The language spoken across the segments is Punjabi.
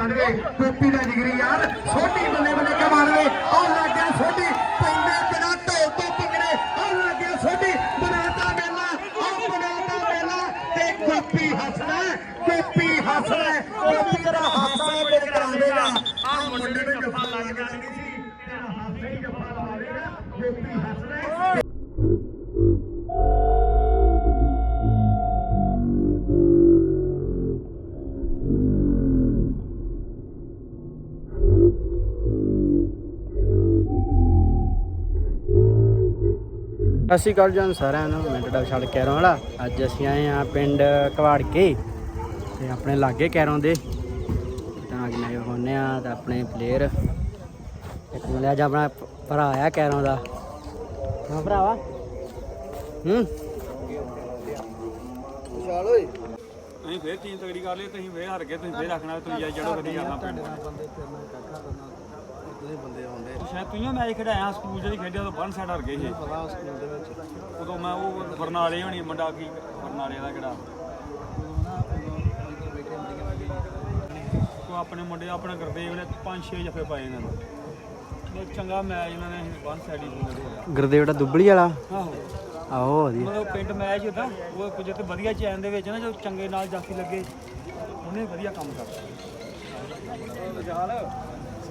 ਮਾਰਵੇ ਗੋਪੀ ਦਾ ਜਿਗਰੀ ਯਾਰ, ਸੋਢੀ ਬੱਲੇ ਬੱਲੇ ਕੇ ਮਾਰਵੇ? ਉਹ ਲੱਗ ਗਿਆ ਸੋਢੀ, ਪੈਂਦੇ ਬਿਨਾ ਢੋਲ ਤੋਂ ਭੰਗੜੇ ਉਹ ਲੱਗ ਸੋਢੀ, ਬਣਾਤਾ ਮੇਲਾ ਉਹ ਬਣਾਤਾ ਮੇਲਾ, ਤੇ ਗੋਪੀ ਹੱਸਦਾ ਗੋਪੀ ਹੱਸਦਾ ਗੋਪੀ ਦਾ ਹਾਸਾ ਮੇਰੇ ਕਰਾ ਆ ਮੁੰਡੇ ਨੂੰ ਜਫਾ ਲੱਗ ਜਾਣੀ ਸੀ ਤੇਰਾ ਹਾਸਾ ਹੀ ਜਫਾ ਲਾ ਦੇਗਾ। ਗੋਪੀ ਸਤਿ ਸ਼੍ਰੀ ਅਕਾਲ ਜੀ ਸਾਰਿਆਂ ਨੂੰ ਮੈਂ ਤੁਹਾਡਾ ਵਿਸ਼ਾਲ ਕੈਰੋਂ ਵਾਲਾ। ਅੱਜ ਅਸੀਂ ਆਏ ਆ ਪਿੰਡ ਕਵਾੜਕੇ ਤੇ ਆਪਣੇ ਲਾਗੇ ਕੈਰੋਂ ਦੇ। ਤਾਂ ਅੱਜ ਮੈਂ ਹੋਣੇ ਆ ਤੇ ਆਪਣੇ ਪਲੇਅਰ ਇੱਕ ਮਿਲਿਆ ਅੱਜ ਆਪਣਾ ਭਰਾ ਆ ਕੈਰੋਂ ਦਾ। ਹਾਂ ਭਰਾਵਾ ਹੂੰ। ਅਸੀਂ ਫੇਰ ਟੀਮ ਤਗੜੀ ਕਰ ਲਈ ਤੁਸੀਂ ਫੇਰ ਹਾਰ ਗਏ ਤੁਸੀਂ ਫੇਰ ਰੱਖਣਾ ਤੁਸੀਂ ਜੜੋ ਕਦੀ ਕਰਨਾ। ਪਿੰਡ ਸ਼ਾਇਦ ਤੁਸੀਂ ਮੈਚ ਖੜਾਇਆ ਸਕੂਲ ਜਿਹੜੀ ਖੇਡਿਆ ਉਦੋਂ ਬੰਨ ਸਾਈਡ ਹਾਰ ਗਏ ਸੀ। ਉਦੋਂ ਮੈਂ ਉਹ ਬਰਨਾਲੇ ਹੋਣੀ ਮੁੰਡਾ ਕੀ ਬਰਨਾਲੇ ਦਾ ਕਿਹੜਾ? ਉਹ ਆਪਣੇ ਮੁੰਡੇ ਆਪਣੇ ਗੁਰਦੇਵ ਨੇ 5-6 ਜਫੇ ਪਾਏ ਇਹਨਾਂ ਨੂੰ। ਬਹੁਤ ਚੰਗਾ ਮੈਚ ਇਹਨਾਂ ਨੇ ਬੰਨ ਸਾਈਡ ਹੀ ਖੇਡਿਆ ਗੁਰਦੇਵ ਦਾ ਦੁੱਬੜੀ ਵਾਲਾ? ਆਹੋ। ਆਹੋ ਵਧੀਆ। ਮਤਲਬ ਪਿੰਡ ਮੈਚ ਹੁੰਦਾ ਉਹ ਕੁਝ ਤੇ ਵਧੀਆ ਚੈਨ ਦੇ ਵਿੱਚ ਨਾ ਜੋ ਚੰਗੇ ਨਾਲ ਜਾਫੀ ਲੱਗੇ ਉਹਨੇ ਵਧੀਆ ਕੰਮ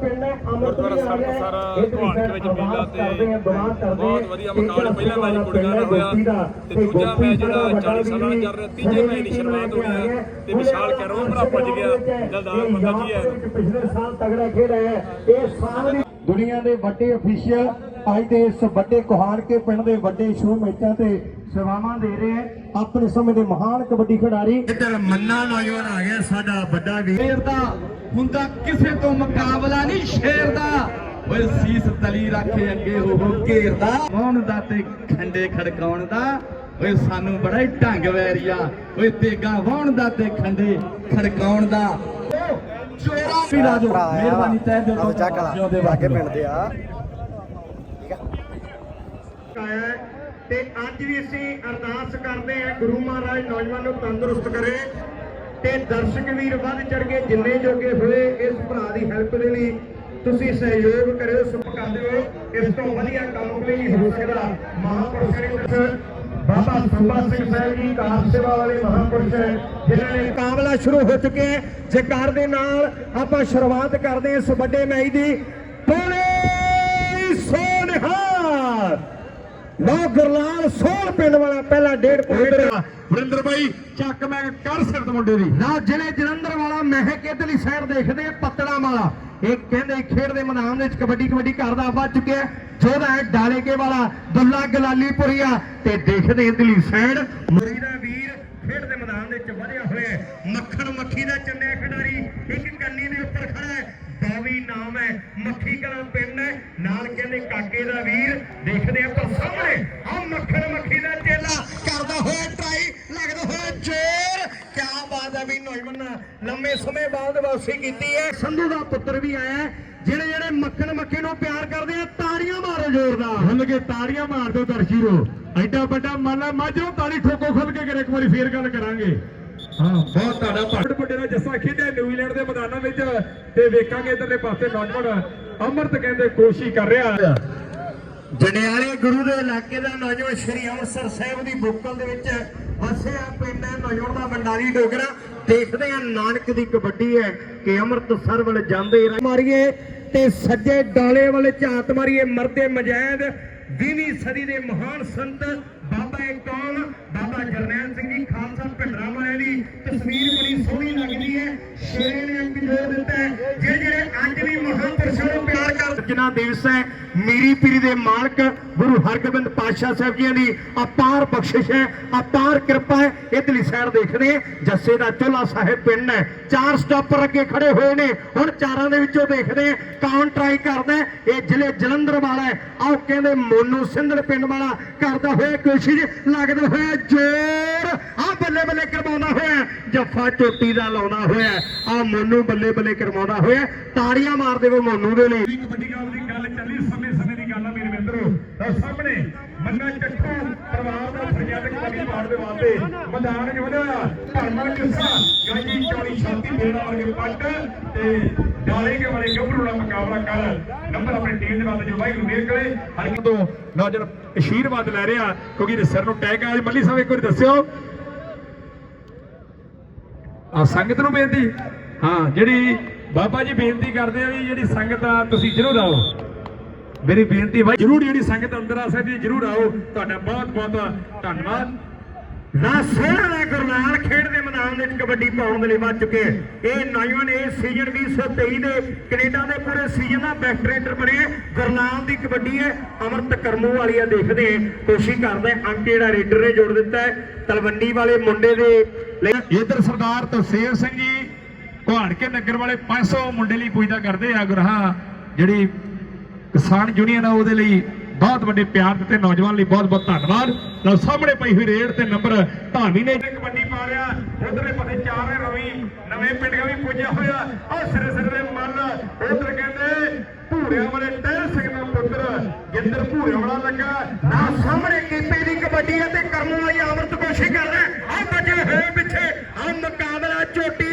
ਗੁਰਦੁਆਰਾ ਸਰਬਸਰ ਭਵਾਨ ਦੇ ਵਿੱਚ ਮੇਲਾ ਤੇ ਬਹੁਤ ਵਧੀਆ ਮੁਕਾਬਲਾ ਪਹਿਲਾ ਮੈਚ ਕੁੜੀਆਂ ਦਾ ਹੋਇਆ ਤੇ ਦੂਜਾ ਮੈਚ ਜਿਹੜਾ 40 ਸਾਲਾਂ ਦਾ ਚੱਲ ਰਿਹਾ ਤੀਜੇ ਮੈਚ ਦੀ ਸ਼ੁਰੂਆਤ ਹੋਈ ਹੈ। ਤੇ ਵਿਸ਼ਾਲ ਕੈਰੋਂ ਭਰਾ ਭੱਜ ਗਿਆ ਜਲਦਾਰ ਬੰਦਾ ਜੀ ਹੈ ਪਿਛਲੇ ਸਾਲ ਤਗੜਾ ਖੇਡ ਹੈ। ਇਹ ਸਾਲ ਦੀ ਦੁਨੀਆ ਦੇ ਵੱਡੇ ਅਫੀਸ਼ੀਅਲ ਅੱਜ ਦੇ ਇਸ ਵੱਡੇ ਕੋਹਾਨ ਕੇ ਪਿੰਡ ਦੇ ਵੱਡੇ ਸ਼ੋਅ ਮੈਚਾਂ ਤੇ ਸੇਵਾਵਾਂ ਦੇ ਰਹੇ ਆਪਣੇ ਸਮੇਂ ਦੇ ਮਹਾਨ ਕਬੱਡੀ ਖਿਡਾਰੀ। ਇੱਧਰ ਮੰਨਾ ਨੌਜਵਾਨ ਆ ਗਿਆ ਸਾਡਾ ਵੱਡਾ ਵੀਰ ਦਾ ਹੁੰਦਾ ਕਿਸੇ ਤੋਂ ਮੁਕਾਬਲਾ ਨਹੀਂ ਸ਼ੇਰ ਦਾ। ਓਏ ਸੀਸ ਤਲੀ ਰੱਖੇ ਅੱਗੇ ਉਹ ਘੇਰਦਾ ਕੌਣ ਦਾ ਤੇ ਖੰਡੇ ਖੜਕਾਉਣ ਦਾ? ਓਏ ਸਾਨੂੰ ਬੜਾ ਹੀ ਢੰਗ ਵੈਰੀਆ। ਓਏ ਤੇਗਾ ਵਾਉਣ ਦਾ ਤੇ ਖੰਡੇ ਖੜਕਾਉਣ ਦਾ। ਚੋਰਾ ਵੀ ਰਾਜੋ ਮਿਹਰਬਾਨੀ ਤਹਿ ਦਿਲ। ਤੋਂ ਜਿਉਂਦੇ ਲਾਗੇ ਵਸਦੇ ਪਿੰਡ ਦੇ ਆ। ਆਇਆ ਹੈ ਤੇ ਅੱਜ ਵੀ ਅਸੀਂ ਅਰਦਾਸ ਕਰਦੇ ਹਾਂ ਗੁਰੂ ਮਹਾਰਾਜ ਨੌਜਵਾਨ ਨੂੰ ਤੰਦਰੁਸਤ ਕਰੇ। ਤੇ ਦਰਸ਼ਕ ਵੀਰ ਵੱਧ ਚੜ ਕੇ ਜਿੰਨੇ ਜੋਗੇ ਹੋਏ, ਇਸ ਭਰਾ ਦੀ ਹੈਲਪ ਦੇ ਲਈ ਤੁਸੀਂ ਸਹਿਯੋਗ ਕਰਿਓ ਸੁਖ ਕਰਦੇ ਹੋ ਇਸ ਤੋਂ ਵਧੀਆ ਕੰਮ ਕੋਈ ਨਹੀਂ ਹੋ ਸਕਦਾ ਮਹਾਂਪੁਰਸ਼ ਨੇ ਬਾਬਾ ਸੁਭਾ ਸਿੰਘ ਸਾਹਿਬ ਜੀ, ਕਾਰ ਸੇਵਾ ਵਾਲੇ ਮਹਾਂਪੁਰਸ਼ ਜਿਨ੍ਹਾਂ ਨੇ ਮੁਕਾਬਲਾ ਸ਼ੁਰੂ ਹੋ ਚੁੱਕੇ ਹੈ। ਜਕਾਰ ਦੇ ਨਾਲ ਆਪਾਂ ਸ਼ੁਰੂਆਤ ਕਰਦੇ ਹਾਂ ਇਸ ਵੱਡੇ ਮੈਚ ਦੀ। ਪੂਰੇ ਲੋ ਗੁਰਲਾਲ ਸੋਲ ਪਿੰਡ ਵਾਲਾ ਪਹਿਲਾ ਡੇਢ ਪੁਆਇੰਟ ਵਰਿੰਦਰ ਬਾਈ ਚੱਕ ਮੈਂ ਕਰ ਸਿਰਤ ਮੁੰਡੇ ਦੀ। ਨਾ ਜ਼ਿਲ੍ਹੇ ਜਲੰਧਰ ਵਾਲਾ ਮਹਿਕ ਇਧਰਲੀ ਸਾਈਡ ਦੇਖਦੇ ਆ ਪੱਤੜਾ ਵਾਲਾ। ਇਹ ਕਹਿੰਦੇ ਖੇਡ ਦੇ ਮੈਦਾਨ ਵਿੱਚ ਕਬੱਡੀ ਕਬੱਡੀ ਕਰਦਾ ਵੱਜ ਚੁੱਕਿਆ ਜੋਦਾ ਹੈ ਡਾਲੇਕੇ ਵਾਲਾ ਦੁੱਲਾ ਗਲਾਲੀਪੁਰੀਆ। ਤੇ ਦੇਖਦੇ ਇਧਰਲੀ ਸਾਈਡ ਮੁਰੀ ਦਾ ਵੀਰ ਖੇਡ ਦੇ ਮੈਦਾਨ ਵਿੱਚ ਵਧਿਆ ਹੋਇਆ। ਮੱਖਣ ਮੱਖੀ ਦਾ ਚੰਨਿਆ ਖਿਡਾਰੀ ਇੱਕ ਕੰਨੀ ਦੇ ਉੱਪਰ ਖੜਾ ਹੈ। ਬਾਵੀ ਨਾਮ ਹੈ, ਮੱਖੀ ਕਲਾਂ ਪਿੰਡ ਹੈ ਨਾਲ ਕਹਿੰਦੇ ਕਾਕੇ ਦਾ ਵੀਰ ਦੇਖਦੇ ਆ ਪਰ ਸਾਹਮਣੇ। ਆ ਮੱਖਣ ਮੱਖੀ ਦਾ ਚੇਲਾ ਕਰਦਾ ਹੋਇਆ ਟਰਾਈ, ਲੱਗਦਾ ਹੋਇਆ ਜ਼ੋਰ। ਕਿਆ ਬਾਤ ਹੈ ਵੀ ਨੌਜਵਾਨ, ਲੰਮੇ ਸਮੇਂ ਬਾਅਦ ਵਾਪਸੀ ਕੀਤੀ ਹੈ। ਸੰਧੂ ਦਾ ਪੁੱਤਰ ਵੀ ਆਇਆ ਜਿਹੜੇ ਜਿਹੜੇ ਮੱਖਣ ਮੱਖੀ ਨੂੰ ਪਿਆਰ ਕਰਦੇ ਆ, ਤਾੜੀਆਂ ਮਾਰੋ ਜ਼ੋਰ ਦਾ ਹੱਲ ਕੇ ਤਾੜੀਆਂ ਮਾਰ ਦਿਓ ਦਰਸ਼ੀਰੋ ਐਡਾ ਵੱਡਾ ਮਾਲਾ, ਮਾਝੋ ਤਾੜੀ ਠੋਕੋ ਖੁੱਲ ਕੇ ਇੱਕ ਵਾਰੀ ਫੇਰ ਗੱਲ ਕਰਾਂਗੇ। ਬਹੁਤ ਤੁਹਾਡਾ ਵੱਡ ਵੱਡੇ ਦਾ ਜੱਸਾ ਖੇਡਿਆ ਨਿਊਜ਼ੀਲੈਂਡ ਦੇ ਮੈਦਾਨਾਂ ਵਿੱਚ ਤੇ ਵੇਖਾਂਗੇ ਇਧਰਲੇ ਪਾਸੇ ਨੌਜਵਾਨ ਅਮਰਤ ਕਹਿੰਦੇ ਕੋਸ਼ਿਸ਼ ਕਰ ਰਿਹਾ। ਜੰਡਿਆਲੇ ਗੁਰੂ ਦੇ ਇਲਾਕੇ ਦਾ ਨੌਜਵਾਨ ਸ਼੍ਰੀ ਅੰਮ੍ਰਿਤਸਰ ਸਾਹਿਬ ਦੀ ਬੁੱਕਲ ਦੇ ਵਿੱਚ ਵਸਿਆ ਪਿੰਡ ਹੈ ਨੌਜਵਾਨ ਦਾ ਬੰਡਾਰੀ ਡੋਗਰਾ। ਦੇਖਦੇ ਆ ਨਾਨਕ ਦੀ ਕਬੱਡੀ ਹੈ ਕਿ ਅੰਮ੍ਰਿਤਸਰ ਵੱਲ ਜਾਂਦੇ ਮਾਰੀਏ ਤੇ ਸੱਜੇ ਡਾਲੇ ਵੱਲ ਝਾਤ ਮਾਰੀਏ ਮਰਦੇ ਮਜੈਦ। 20ਵੀਂ ਸਦੀ ਦੇ ਮਹਾਨ ਸੰਤ ਬਾਬਾ ਕੌਮ ਬਾਬਾ ਜਰਨੈਲ ਸਿੰਘ ਜੀ, ਖਾਲਸਾ ਭਿੰਡਰਾ ਵਾਲਿਆਂ ਦੀ ਤਸਵੀਰ ਬੜੀ ਸੋਹਣੀ ਲੱਗਦੀ ਹੈ। ਸ਼ੇਰੇ ਨੇ ਅੰਕ ਜੋੜ ਦਿੱਤਾ ਹੈ ਜਿਹੜੇ ਜਿਹੜੇ ਅੱਜ ਵੀ ਮਹਾਂਪੁਰਸ਼ਾਂ ਨੂੰ ਪਿਆਰ ਕਰ ਜਿਨ੍ਹਾਂ ਦਾ ਹੈ ਮੀਰੀ ਪੀਰੀ ਦੇ ਮਾਲਕ ਗੁਰੂ ਹਰਗੋਬਿੰਦ ਪਾਤਸ਼ਾਹ ਸਾਹਿਬ ਜੀਆਂ ਦੀ ਅਪਾਰ ਬਖਸ਼ਿਸ਼ ਹੈ ਅਪਾਰ ਕਿਰਪਾ ਹੈ। ਇਧਰਲੀ ਸਾਈਡ ਦੇਖਦੇ ਹਾਂ, ਜੱਸੇ ਦਾ ਚੋਲਾ ਸਾਹਿਬ ਪਿੰਡ ਹੈ। ਚਾਰ ਸਟਾਪਰ ਅੱਗੇ ਖੜੇ ਹੋਏ ਨੇ। ਹੁਣ ਚਾਰਾਂ ਦੇ ਵਿੱਚੋਂ ਦੇਖਦੇ ਹਾਂ ਕੌਣ ਟਰਾਈ ਕਰਦਾ ਇਹ ਜ਼ਿਲ੍ਹੇ ਜਲੰਧਰ ਵਾਲਾ ਹੈ। ਆਓ ਕਹਿੰਦੇ ਮੋਨੂ ਸਿੰਧੜ ਪਿੰਡ ਵਾਲਾ ਕਰਦਾ ਹੋਇਆ ਕੋਸ਼ਿਸ਼ ਲੱਗਦਾ ਹੋਇਆ ਜ਼ੋਰ। ਆ ਬੱਲੇ ਬੱਲੇ ਕਰਵਾਉਂਦਾ ਹੋਇਆ ਜੱਫਾ ਚੋਟੀ ਦਾ ਲਾਉਂਦਾ ਹੋਇਆ ਆ ਮੋਨੂ ਬੱਲੇ ਬੱਲੇ ਕਰਵਾਉਂਦਾ ਹੋਇਆ। ਤਾੜੀਆਂ ਮਾਰ ਦੇਵੋ ਮੋਨੂ ਦੇ ਲਈ। ਕਬੱਡੀ ਗੱਲ ਦੀ ਗੱਲ ਚੱਲੀ, ਸਮੇਂ ਸਮੇਂ ਦੀ ਗੱਲ ਆ ਮੇਰੇ ਮਿੱਤਰੋ। ਤਾਂ ਸਾਹਮਣੇ ਮੰਨਾ ਚੱਠੂ ਪਰਿਵਾਰ ਦਾ ਫਰਿਆਦ ਕਬੱਡੀ ਪਾਉਣ ਦੇ ਵਾਸਤੇ ਮੈਦਾਨ ਚ ਵਧਿਆ। ਧਰਮਾ ਕਿੱਸਾ ਗਾਜੀ ਚੌੜੀ ਛਾਤੀ ਦੇਣਾ ਵਰਗੇ ਪੱਟ ਤੇ ਡਾਲੇ ਕੇ ਵਾਲੇ ਗੱਭਰੂ ਦਾ ਮੁਕਾਬਲਾ ਕਰ ਨੰਬਰ ਆਪਣੀ ਟੀਮ ਦੇ ਵਾਸਤੇ ਜੋ ਵਾਹਿਗੁਰੂ ਮੇਰ ਕਰੇ। ਹਰ ਤੋਂ ਨੌਜਵਾਨ ਅਸ਼ੀਰਵਾਦ ਲੈ ਰਿਹਾ, ਕਿਉਂਕਿ ਸਿਰ ਨੂੰ ਟੈਗ ਆ। ਮੱਲੀ ਸਾਹਿਬ, ਇੱਕ ਵਾਰੀ ਦੱਸਿਓ ਆ ਸੰਗਤ ਨੂੰ ਬੇਨਤੀ। ਹਾਂ, ਜਿਹੜੀ ਬਾਬਾ ਜੀ ਬੇਨਤੀ ਕਰਦੇ ਆ ਵੀ ਜਿਹੜੀ ਸੰਗਤ ਆ, ਤੁਸੀਂ ਜਰੂਰ ਆਓ। ਮੇਰੀ ਬੇਨਤੀ ਬਾਈ, ਜਰੂਰ ਜਿਹੜੀ ਸੰਗਤ ਅੰਦਰ ਆ ਸਕਦੀ ਜਰੂਰ ਆਓ। ਤੁਹਾਡਾ ਬਹੁਤ ਬਹੁਤ ਧੰਨਵਾਦ। ਨਾ ਸੋਹਣਾ ਦਾ ਗੁਰਨਾਲ ਖੇਡ ਦੇ ਮੈਦਾਨ ਵਿੱਚ ਕਬੱਡੀ ਪਾਉਣ ਦੇ ਲਈ ਵੱਜ ਚੁੱਕੇ ਹੈ। ਇਹ ਨੌਜਵਾਨ ਇਸ ਸੀਜ਼ਨ 2023 ਦੇ ਕੈਨੇਡਾ ਦੇ ਪੂਰੇ ਸੀਜ਼ਨ ਦਾ ਬੈਸਟ ਰੇਡਰ ਬਣੇ ਗੁਰਨਾਲ ਦੀ ਕਬੱਡੀ ਹੈ, ਅਮਰਤ ਕਰਮੂ ਵਾਲੀਆ ਦੇਖਦੇ ਕੋਸ਼ਿਸ਼ ਕਰਦੇ ਅੰਕ ਜਿਹੜਾ ਰੇਡਰ ਨੇ ਜੋੜ ਦਿੱਤਾ ਹੈ, ਤਲਵੰਡੀ ਵਾਲੇ ਮੁੰਡੇ ਦੇ ਲਈ। ਇਧਰ ਸਰਦਾਰ ਤਸੇਰ ਸਿੰਘ ਜੀ ਕੁਹਾੜ ਕੇ ਨਗਰ ਵਾਲੇ 500 ਮੁੰਡੇ ਲਈ ਪੂਜਾ ਕਰਦੇ ਆ ਗੁਰਹਾ ਜਿਹੜੀ ਕਿਸਾਨ ਯੂਨੀਅਨ ਆ ਉਹਦੇ ਲਈ ਬਹੁਤ ਵੱਡੇ ਪਿਆਰ ਦਿੱਤੇ, ਨੌਜਵਾਨ ਲਈ ਬਹੁਤ ਬਹੁਤ ਧੰਨਵਾਦ। ਲਓ, ਸਾਹਮਣੇ ਪਈ ਹੋਈ ਰੇਡ ਤੇ ਨੰਬਰ ਧਾਮੀ ਨੇ ਕਬੱਡੀ ਪਾ ਰਿਹਾ, ਉਧਰਲੇ ਪਾਸੇ ਚਾਰ ਹੈ ਰਵੀ, ਨਵੇਂ ਪਿੰਡਾਂ ਵੀ ਪੁੱਜਿਆ ਹੋਇਆ। ਆ ਸਿਰੇ ਸਿਰੇ ਦੇ ਮੱਲ ਉਧਰ ਕਹਿੰਦੇ ਭੂਰਿਆਂ ਵਾਲੇ ਟਹਿਲ ਸਿੰਘ ਦਾ ਪੁੱਤਰ ਜਿੰਦਰ ਭੂਰਿਆਂ ਵਾਲਾ ਲੱਗਾ। ਨਾ ਸਾਹਮਣੇ ਕੀਪੇ ਦੀ ਕਬੱਡੀ ਹੈ ਤੇ ਕਰਮੂ ਵਾਲੀ ਅਮਰਤ ਕੋਸ਼ਿਸ਼ ਕਰਦਾ ਆ ਬੱਜੇ ਹੋਏ ਪਿੱਛੇ ਆ ਮੁਕਾਬਲਾ ਚੋਟੀ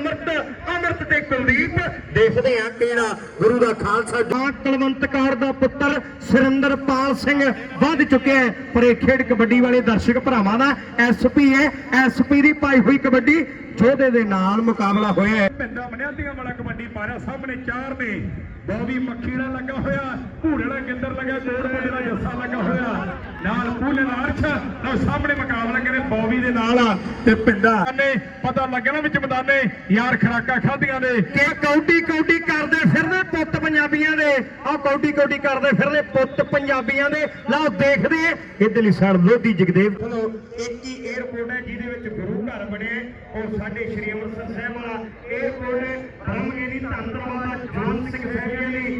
ਅਮਰਤ ਅਮਰਤ ਤੇ ਕੁਲਦੀਪ। ਦੇਖਦੇ ਆ ਕਿਹੜਾ ਗੁਰੂ ਦਾ ਖਾਲਸਾ ਜਾਂ ਕੁਲਵੰਤ ਕੌਰ ਦਾ ਪੁੱਤਰ ਸੁਰਿੰਦਰਪਾਲ ਸਿੰਘ ਵੱਧ ਚੁੱਕਿਆ ਹੈ। ਪਰ ਇਹ ਖੇਡ ਕਬੱਡੀ ਵਾਲੇ ਦਰਸ਼ਕ ਭਰਾਵਾਂ ਦਾ ਐਸਪੀ ਹੈ। ਐਸਪੀ ਦੀ ਪਾਈ ਹੋਈ ਕਬੱਡੀ ਜੋਧੇ ਦੇ ਨਾਲ ਮੁਕਾਬਲਾ ਹੋਇਆ ਹੈ। ਪਿੰਡਾਂ ਮਨਿਆਦੀਆਂ ਵਾਲਾ ਕਬੱਡੀ ਪਾ ਰਿਹਾ ਸਾਹਮਣੇ ਚਾਰ ਨੇ। ਬੋਬੀ ਮੱਖੀ ਨਾਲ ਲੱਗਾ ਹੋਇਆ ਘੂੜੇ ਨਾਲ ਗਿੰਦਰ ਲੱਗਾ ਗੋੜੇ ਨਾਲ ਜੱਸਾ ਲੱਗਾ ਹੋਇਆ। ਨਾਲ ਪੂਲੇ ਨਾਲ ਅਰਸ਼ ਨਾਲ ਸਾਹਮਣੇ ਮੁਕਾਬਲਾ ਕਰੇ ਬੋਬੀ ਦੇ ਨਾਲ ਤੇ ਪਿੰਡਾ ਨੇ ਪਤਾ ਲੱਗਣਾ ਵਿੱਚ ਮਦਾਨੇ ਯਾਰ ਖਰਾਕਾ ਖਾਧੀਆਂ ਦੇ ਕਿ ਕੌਡੀ ਕੌਡੀ ਕਰਦੇ ਫਿਰਦੇ ਪੁੱਤ ਪੰਜਾਬੀਆਂ ਦੇ। ਆ ਕੌਡੀ ਕੌਡੀ ਕਰਦੇ ਫਿਰਦੇ ਪੁੱਤ ਪੰਜਾਬੀਆਂ ਦੇ। ਲਓ ਦੇਖਦੇ ਇਧਰਲੀ ਸਾਈਡ ਲੋਧੀ ਜਗਦੇਵ। ਇੱਕ ਹੀ 에어ਪੋਰਟ ਹੈ ਜਿਹਦੇ ਵਿੱਚ ਗੁਰੂ ਘਰ ਬਣੇ ਔਰ ਸਾਡੇ ਸ਼੍ਰੀ ਅੰਮ੍ਰਿਤਸਰ ਸਾਹਿਬ ਵਾਲਾ। 에어ਪੋਰਟ ਹੈ ਰਮਗੇ ਦੀ ਤੰਤਰ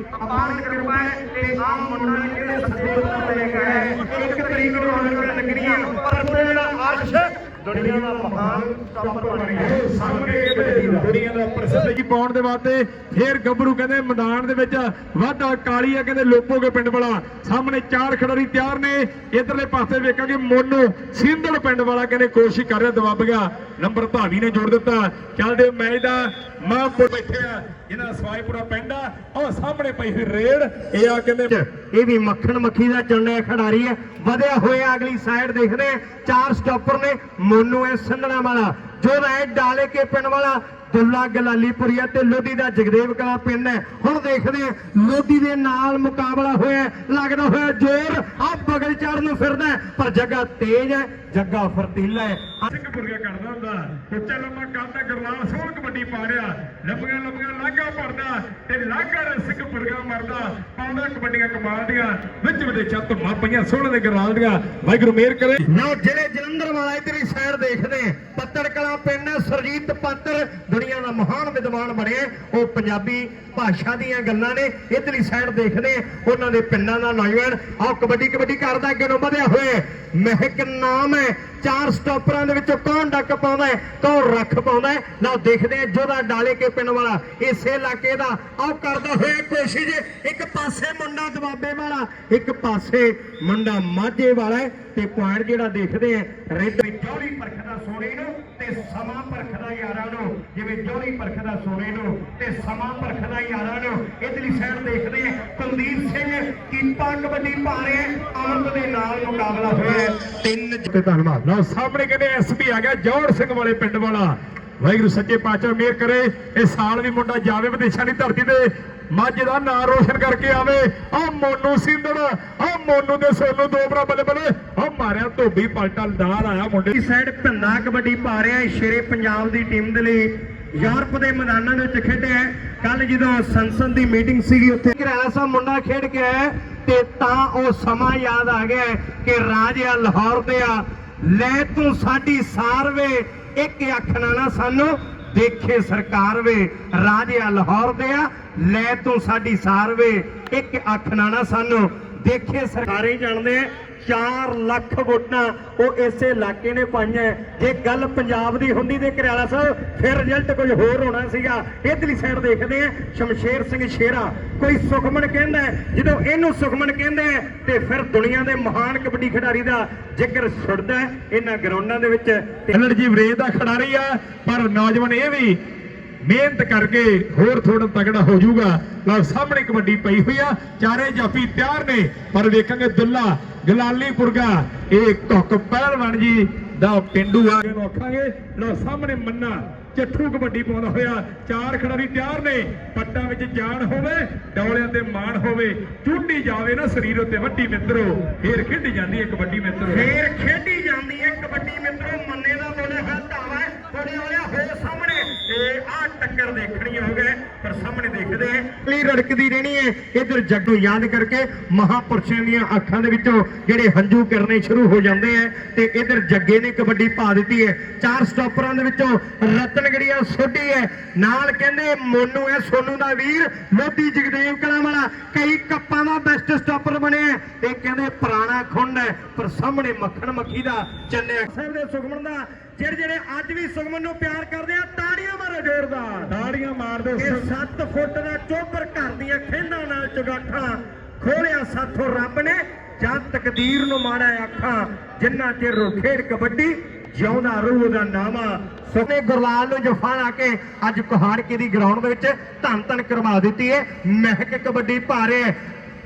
ਅਪਾਰ ਕਿਰਪਾ ਹੈ ਤੇ ਆਮ ਮੁੰਡਾ ਜਿਹੜੇ ਸੱਦੇ ਤੋਂ ਲੈ ਕੇ ਹੈ। ਇੱਕ ਤਰੀਕ ਨੂੰ ਆਉਣ ਲੱਗਣੀਆਂ ਪਰ ਮੇਰਾ ਅਰਸ਼ ਦੁਨੀਆ ਦਾ ਮਹਾਨ ਸਟਾਪਰ ਬਣ ਗਿਆ ਹੈ। ਸਾਹਮਣੇ ਦੁਨੀਆ ਦਾ ਪ੍ਰਸਿੱਧ ਜੀ ਪਾਉਣ ਦੇ ਵਾਸਤੇ ਫੇਰ ਗੱਭਰੂ ਕਹਿੰਦੇ ਮੈਦਾਨ ਦੇ ਵਿੱਚ ਵਾਧਾ ਕਾਲੀ ਆ ਕਹਿੰਦੇ ਲੋਪੋਗੇ ਪਿੰਡ ਵਾਲਾ ਸਾਹਮਣੇ ਚਾਰ ਖਿਡਾਰੀ ਤਿਆਰ ਨੇ ਇਧਰਲੇ ਪਾਸੇ ਵੇਖਾਂਗੇ ਮੋਨੂ ਸਿੰਧੜ ਪਿੰਡ ਵਾਲਾ ਕਹਿੰਦੇ ਕੋਸ਼ਿਸ਼ ਕਰ ਰਿਹਾ ਦਬੱਬ ਗਿਆ ਨੰਬਰ ਭਾਵੀ ਨੇ ਜੋੜ ਦਿੱਤਾ ਚੱਲਦੇ ਮੈਚ ਦਾ ਮਾਹਪੁਰ ਬੈਠੇ ਆ ਇਹਨਾਂ ਦਾ ਪਿੰਡ ਆ, ਉਹ ਸਾਹਮਣੇ ਪਈ ਹੋਈ ਰੇਡ ਇਹ ਆ ਕਹਿੰਦੇ ਇਹ ਵੀ ਮੱਖਣ ਮੱਖੀ ਦਾ ਚੁਣਿਆ ਖਿਡਾਰੀ ਹੈ ਵਧਿਆ ਹੋਇਆ ਅਗਲੀ ਸਾਈਡ ਦੇਖਦੇ ਹਾਂ। ਚਾਰ ਸਟਾਪਰ ਨੇ, ਮੋਨੂ ਹੈ ਸੰਧਣਾ ਵਾਲਾ ਜੋ ਹੈ ਡਾਲੇ ਕੇ ਪਿੰਡ ਵਾਲਾ ਦੁੱਲਾ ਗਲਾਲੀਪੁਰੀਆ ਤੇ ਲੋਧੀ ਦਾ ਜਗਦੇਵ ਕਲਾ ਪਿੰਡ ਹੈ। ਹੁਣ ਦੇਖਦੇ ਹਾਂ, ਲੋਧੀ ਦੇ ਨਾਲ ਮੁਕਾਬਲਾ ਹੋਇਆ। ਲੱਗਦਾ ਹੋਇਆ ਜ਼ੋਰ ਆ ਬਗਲ ਚੜਨ ਫਿਰਦਾ ਪਰ ਜੱਗਾ ਤੇਜ਼ ਹੈ ਜੱਗਾ ਫਰਤੀਲਾ ਹੈ। ਸਿੰਘ ਬੁਰਗਾ ਕਰਦਾ ਹੁੰਦਾ ਉੱਚਾ ਲੰਮਾ ਕਰਦਾ ਗੁਰਨਾਮ ਸੋਹਣ ਕਬੱਡੀ ਪਾ ਰਿਹਾ ਲੰਬੀਆਂ ਲੰਬੀਆਂ ਲਾਗਾ ਭਰਦਾ ਤੇ ਲਾਗਾ ਦੇ ਸਿੰਘ ਬੁਰਗਾ ਮਰਦਾ ਪਾਉਂਦਾ ਕਬੱਡੀਆਂ ਕਮਾਲ ਦੀਆਂ ਵਿੱਚ ਵਿੱਚ ਚੱਤ ਮਾ ਪਈਆਂ ਸੋਹਣੇ ਦੇ ਗੁਰਨਾਮ ਦੀਆਂ। ਵਾਹਿਗੁਰੂ ਮਿਹਰ ਕਰੇ। ਨਾ ਜਿਹੜੇ ਜਲੰਧਰ ਵਾਲਾ ਇਧਰਲੀ ਸਾਈਡ ਦੇਖਦੇ ਪੱਤੜ ਕਲਾ ਪਿੰਡ ਸਰਜੀਤ ਪਾਤਰ ਦੁਨੀਆ ਦਾ ਮਹਾਨ ਵਿਦਵਾਨ ਬਣਿਆ ਉਹ ਪੰਜਾਬੀ ਭਾਸ਼ਾ ਦੀਆਂ ਗੱਲਾਂ ਨੇ, ਇਧਰਲੀ ਸਾਈਡ ਦੇਖਦੇ ਉਹਨਾਂ ਦੇ ਪਿੰਡਾਂ ਦਾ ਨੌਜਵਾਨ ਆਹ ਕਬੱਡੀ ਕਬੱਡੀ ਕਰਦਾ ਅੱਗੇ ਨੂੰ ਵਧਿਆ ਹੋਇਆ ਮਹਿਕ ਨਾਮ ਹੈ। ਚਾਰ ਸਟਾਪਰਾਂ ਦੇ ਵਿੱਚੋਂ ਕੌਣ ਡੱਕ ਪਾਉਂਦਾ ਹੈ? ਕੌਣ ਰੱਖ ਪਾਉਂਦਾ ਹੈ? ਲਓ ਦੇਖਦੇ ਹਾਂ ਜੋਦਾ ਡਾਲੇ ਕੇ ਪਿੰਡ ਵਾਲਾ, ਇਸੇ ਇਲਾਕੇ ਦਾ। ਆਹ ਕਰਦਾ ਹੋਇਆ ਕੋਸ਼ਿਸ਼, ਇੱਕ ਪਾਸੇ ਮੁੰਡਾ ਦਬਾਬੇ ਵਾਲਾ, ਇੱਕ ਪਾਸੇ ਮੁੰਡਾ ਮਾਝੇ ਵਾਲਾ ਤੇ ਪੁਆਇੰਟ ਜਿਹੜਾ ਦੇਖਦੇ ਆ ਰੈੱਡ ਜੋਲੀ ਪਰਖਦਾ ਸੋਨੇ ਨੂੰ ਤੇ ਸਮਾਂ ਪਰਖਦਾ ਯਾਰਾਂ ਨੂੰ। ਜਿਵੇਂ ਜੋਲੀ ਪਰਖਦਾ ਸੋਨੇ ਨੂੰ ਤੇ ਸਮਾਂ ਪਰਖਦਾ ਯਾਰਾਂ ਨੂੰ। ਇਧਰਲੀ ਸਾਈਡ ਦੇਖਦੇ ਆ ਕੁਲਦੀਪ ਸਿੰਘ ਕੀਪਾ ਕਬੱਡੀ ਪਾ ਰਿਹਾ ਹੈ। ਅਮਰਤ ਦੇ ਨਾਲ ਮੁਕਾਬਲਾ ਹੋਇਆ ਤਿੰਨ ਤੇ ਧੰਨਵਾਦ। ਲਓ ਸਾਹਮਣੇ ਕਹਿੰਦੇ ਐਸਪੀ ਆ ਗਿਆ ਜੋੜ ਸਿੰਘ ਵਾਲੇ ਪਿੰਡ ਵਾਲਾ। ਵਾਹਿਗੁਰੂ ਸੱਚੇ ਪਾਤਸ਼ਾਹ ਮਿਹਰ ਕਰੇ ਇਹ ਸਾਲ ਵੀ ਮੁੰਡਾ ਜਾਵੇ ਵਿਦੇਸ਼ਾਂ ਦੀ ਧਰਤੀ ਤੇ ਮੱਝ ਦਾ ਨਾਂ ਰੋਸ਼ਨ ਕਰਕੇ ਆਵੇ। ਆ ਮੋਨੂ ਸਿੰਧੜ ਆ ਮੋਨੂ ਦੇ ਸੋਨੂ ਦੋ ਬਰਾ ਬੱਲੇ ਬੱਲੇ ਆ ਮਾਰਿਆ ਧੋਬੀ ਪਲਟਾ ਲਾਲ ਆਇਆ ਮੁੰਡੇ। ਇਸ ਸਾਈਡ ਭੰਦਾ ਕਬੱਡੀ ਪਾ ਰਿਹਾ ਹੈ ਸ਼ੇਰੇ ਪੰਜਾਬ ਦੀ ਟੀਮ ਦੇ ਲਈ। ਯੂਰਪ ਦੇ ਮੈਦਾਨਾਂ ਦੇ ਵਿੱਚ ਖੇਡਿਆ ਹੈ। ਕੱਲ ਜਦੋਂ ਸੰਸਦ ਦੀ ਮੀਟਿੰਗ ਸੀਗੀ ਉੱਥੇ। ਘਰਾਲਾ ਸਾਹਿਬ ਮੁੰਡਾ ਖੇਡ ਕੇ ਆਇਆ ਤੇ ਤਾਂ ਉਹ ਸਮਾਂ ਯਾਦ ਆ ਗਿਆ ਕਿ ਰਾਜਾ ਲਾਹੌਰ ਦੇ ਆ ਲੈ ਤੂੰ ਸਾਡੀ ਸਾਰ ਵੇ। ਇੱਕ ਅੱਖ ਨਾਲ ਨਾ ਸਾਨੂੰ ਦੇਖੇ ਸਰਕਾਰ ਵੇ। ਰਾਜਾ ਲਾਹੌਰ ਦੇ ਆ। ਲੈ ਤੂੰ ਸਾਡੀ ਸਾਰ ਵੇ। ਇੱਕ ਅੱਖ ਨਾਲ ਨਾ ਸਾਨੂੰ ਦੇਖੇ ਸਰਕਾਰੇ ਜਾਣਦੇ 4 ਲੱਖ ਵੋਟਾਂ ਉਹ ਇਸੇ ਇਲਾਕੇ ਨੇ ਪਾਈਆਂ। ਜੇ ਗੱਲ ਪੰਜਾਬ ਦੀ ਹੁੰਦੀ ਤੇ ਘਰਿਆਲਾ ਸਾਹਿਬ, ਫਿਰ ਰਿਜ਼ਲਟ ਕੁਝ ਹੋਰ ਹੋਣਾ ਸੀਗਾ। ਇਧਰਲੀ ਸਾਈਡ ਦੇਖਦੇ ਆ ਸ਼ਮਸ਼ੇਰ ਸਿੰਘ ਸ਼ੇਰਾ ਕੋਈ ਸੁਖਮਨ ਕਹਿੰਦਾ ਜਦੋਂ ਇਹਨੂੰ ਸੁਖਮਨ ਕਹਿੰਦੇ ਤੇ ਫਿਰ ਦੁਨੀਆ ਦੇ ਮਹਾਨ ਕਬੱਡੀ ਖਿਡਾਰੀ ਦਾ ਜ਼ਿਕਰ ਛੁੱਟਦਾ ਇਹਨਾਂ ਗਰਾਊਂਡਾਂ ਦੇ ਵਿੱਚ ਐਲਰਜੀ ਵਰੇਜ ਦਾ ਖਿਡਾਰੀ ਆ। ਪਰ ਨੌਜਵਾਨ ਇਹ ਵੀ ਮਿਹਨਤ ਕਰਕੇ ਹੋਰ ਥੋੜਾ ਤਗੜਾ ਹੋ ਜਾਊਗਾ। ਲਓ, ਸਾਹਮਣੇ ਕਬੱਡੀ ਪਈ ਹੋਈ ਆ। ਚਾਰੇ ਜਾਫੀ ਤਿਆਰ ਨੇ, ਪਰ ਵੇਖਾਂਗੇ ਦੁੱਲਾ ਗਲਾਲੀਪੁਰਗਾ ਇਹ ਧੁੱਕ ਪਹਿਲਵਾਨ ਜੀ ਦਾ ਪਿੰਡੂ ਆ। ਇਹਨੂੰ ਆਖਾਂਗੇ, ਲਓ, ਸਾਹਮਣੇ ਮੰਨਾ, ਚੱਠੂ ਕਬੱਡੀ ਪਾਉਂਦਾ ਹੋਇਆ। ਚਾਰ ਖਿਡਾਰੀ ਤਿਆਰ ਨੇ, ਪੱਟਾਂ ਵਿੱਚ ਜਾਨ ਹੋਵੇ, ਡੌਲਿਆਂ ਤੇ ਮਾਣ ਹੋਵੇ, ਚੁੰਡੀ ਜਾਵੇ ਨਾ ਸਰੀਰ ਉੱਤੇ, ਵੱਡੀ ਮਿੱਤਰੋ, ਫੇਰ ਖੇਡੀ ਜਾਂਦੀ ਹੈ ਕਬੱਡੀ ਮਿੱਤਰੋ। ਫੇਰ ਖੇਡੀ ਜਾਂਦੀ ਹੈ ਕਬੱਡੀ ਮਿੱਤਰੋ, ਮੰਨੇ ਦਾ ਬੋਲੇ ਹੈ ਧਾਵਾ ਹੈ ਹੋਇਆ ਹੋ ਸਾਹਮਣੇ ਇਹ ਆ ਟੱਕਰ ਦੇਖਣੀ ਹੋ ਪਰ ਸਾਹਮਣੇ ਦੇਖਦੇ ਆ। ਲਈ ਰੜਕਦੀ ਰਹਿਣੀ ਹੈ, ਇਧਰ ਜੱਗੂ ਯਾਦ ਕਰਕੇ ਮਹਾਪੁਰਸ਼ਾਂ ਦੀਆਂ ਅੱਖਾਂ ਦੇ ਵਿੱਚੋਂ ਜਿਹੜੇ ਹੰਝੂ ਕਰਨੇ ਸ਼ੁਰੂ ਹੋ ਜਾਂਦੇ ਆ ਤੇ ਇਧਰ ਜੱਗੇ ਨੇ ਕਬੱਡੀ ਪਾ ਦਿੱਤੀ ਹੈ। ਚਾਰ ਸਟਾਪਰਾਂ ਦੇ ਵਿੱਚੋਂ ਰਤਨਗੜੀਆ ਸੋਢੀ ਹੈ। ਨਾਲ ਕਹਿੰਦੇ ਮੋਨੂ ਹੈ, ਸੋਨੂ ਦਾ ਵੀਰ ਮੋਦੀ ਜਗਦੇਵ ਕਲਾਂ ਵਾਲਾ। ਕਈ ਕੱਪਾਂ ਦਾ ਬੈਸਟ ਸਟਾਪਰ ਬਣਿਆ ਤੇ ਕਹਿੰਦੇ ਪੁਰਾਣਾ ਖੁੰਡ ਹੈ, ਪਰ ਸਾਹਮਣੇ ਮੱਖਣ ਮੱਖੀ ਦਾ ਚੱਲਿਆ। ਸਾਹਿਬ ਦੇ ਸੁਖਮਨ ਦਾ ਜਿਹੜੇ ਜਿਹੜੇ ਅੱਜ ਵੀ ਸੁਖਮਨ ਨੂੰ ਪਿਆਰ ਕਰਦੇ ਆ ਤਾੜੀਆਂ ਮਾਰੋ ਜ਼ੋਰਦਾਰ। ਤਾੜੀਆਂ ਮਾਰ ਦਿਓ ਇਹ 7 ਫੁੱਟ ਦਾ ਚੋਬਰ ਘਰ ਦੀਆਂ ਖੇਡਾਂ ਨਾਲ ਚੁਗਾਠਾਂ ਖੋਲਿਆ ਸਾਥੋਂ ਰੱਬ ਨੇ। ਜਾਂ ਤਕਦੀਰ ਨੂੰ ਮਾੜਾ ਅੱਖਾਂ ਜਿੰਨਾ ਚਿਰ ਰੋ ਖੇਡ ਕਬੱਡੀ ਜਿਉਂਦਾ ਰਹੂ ਉਹਦਾ ਨਾਮਾ। ਸੁਖਨੇ ਗੁਰਲਾਲ ਨੂੰ ਜਫਾ ਲਾ ਕੇ ਅੱਜ ਕੁਹਾੜਕੇ ਦੀ ਗਰਾਊਂਡ ਦੇ ਵਿੱਚ ਧੰਨ ਧੰਨ ਕਰਵਾ ਦਿੱਤੀ ਹੈ। ਮਹਿਕ ਕਬੱਡੀ ਭਾਰੇ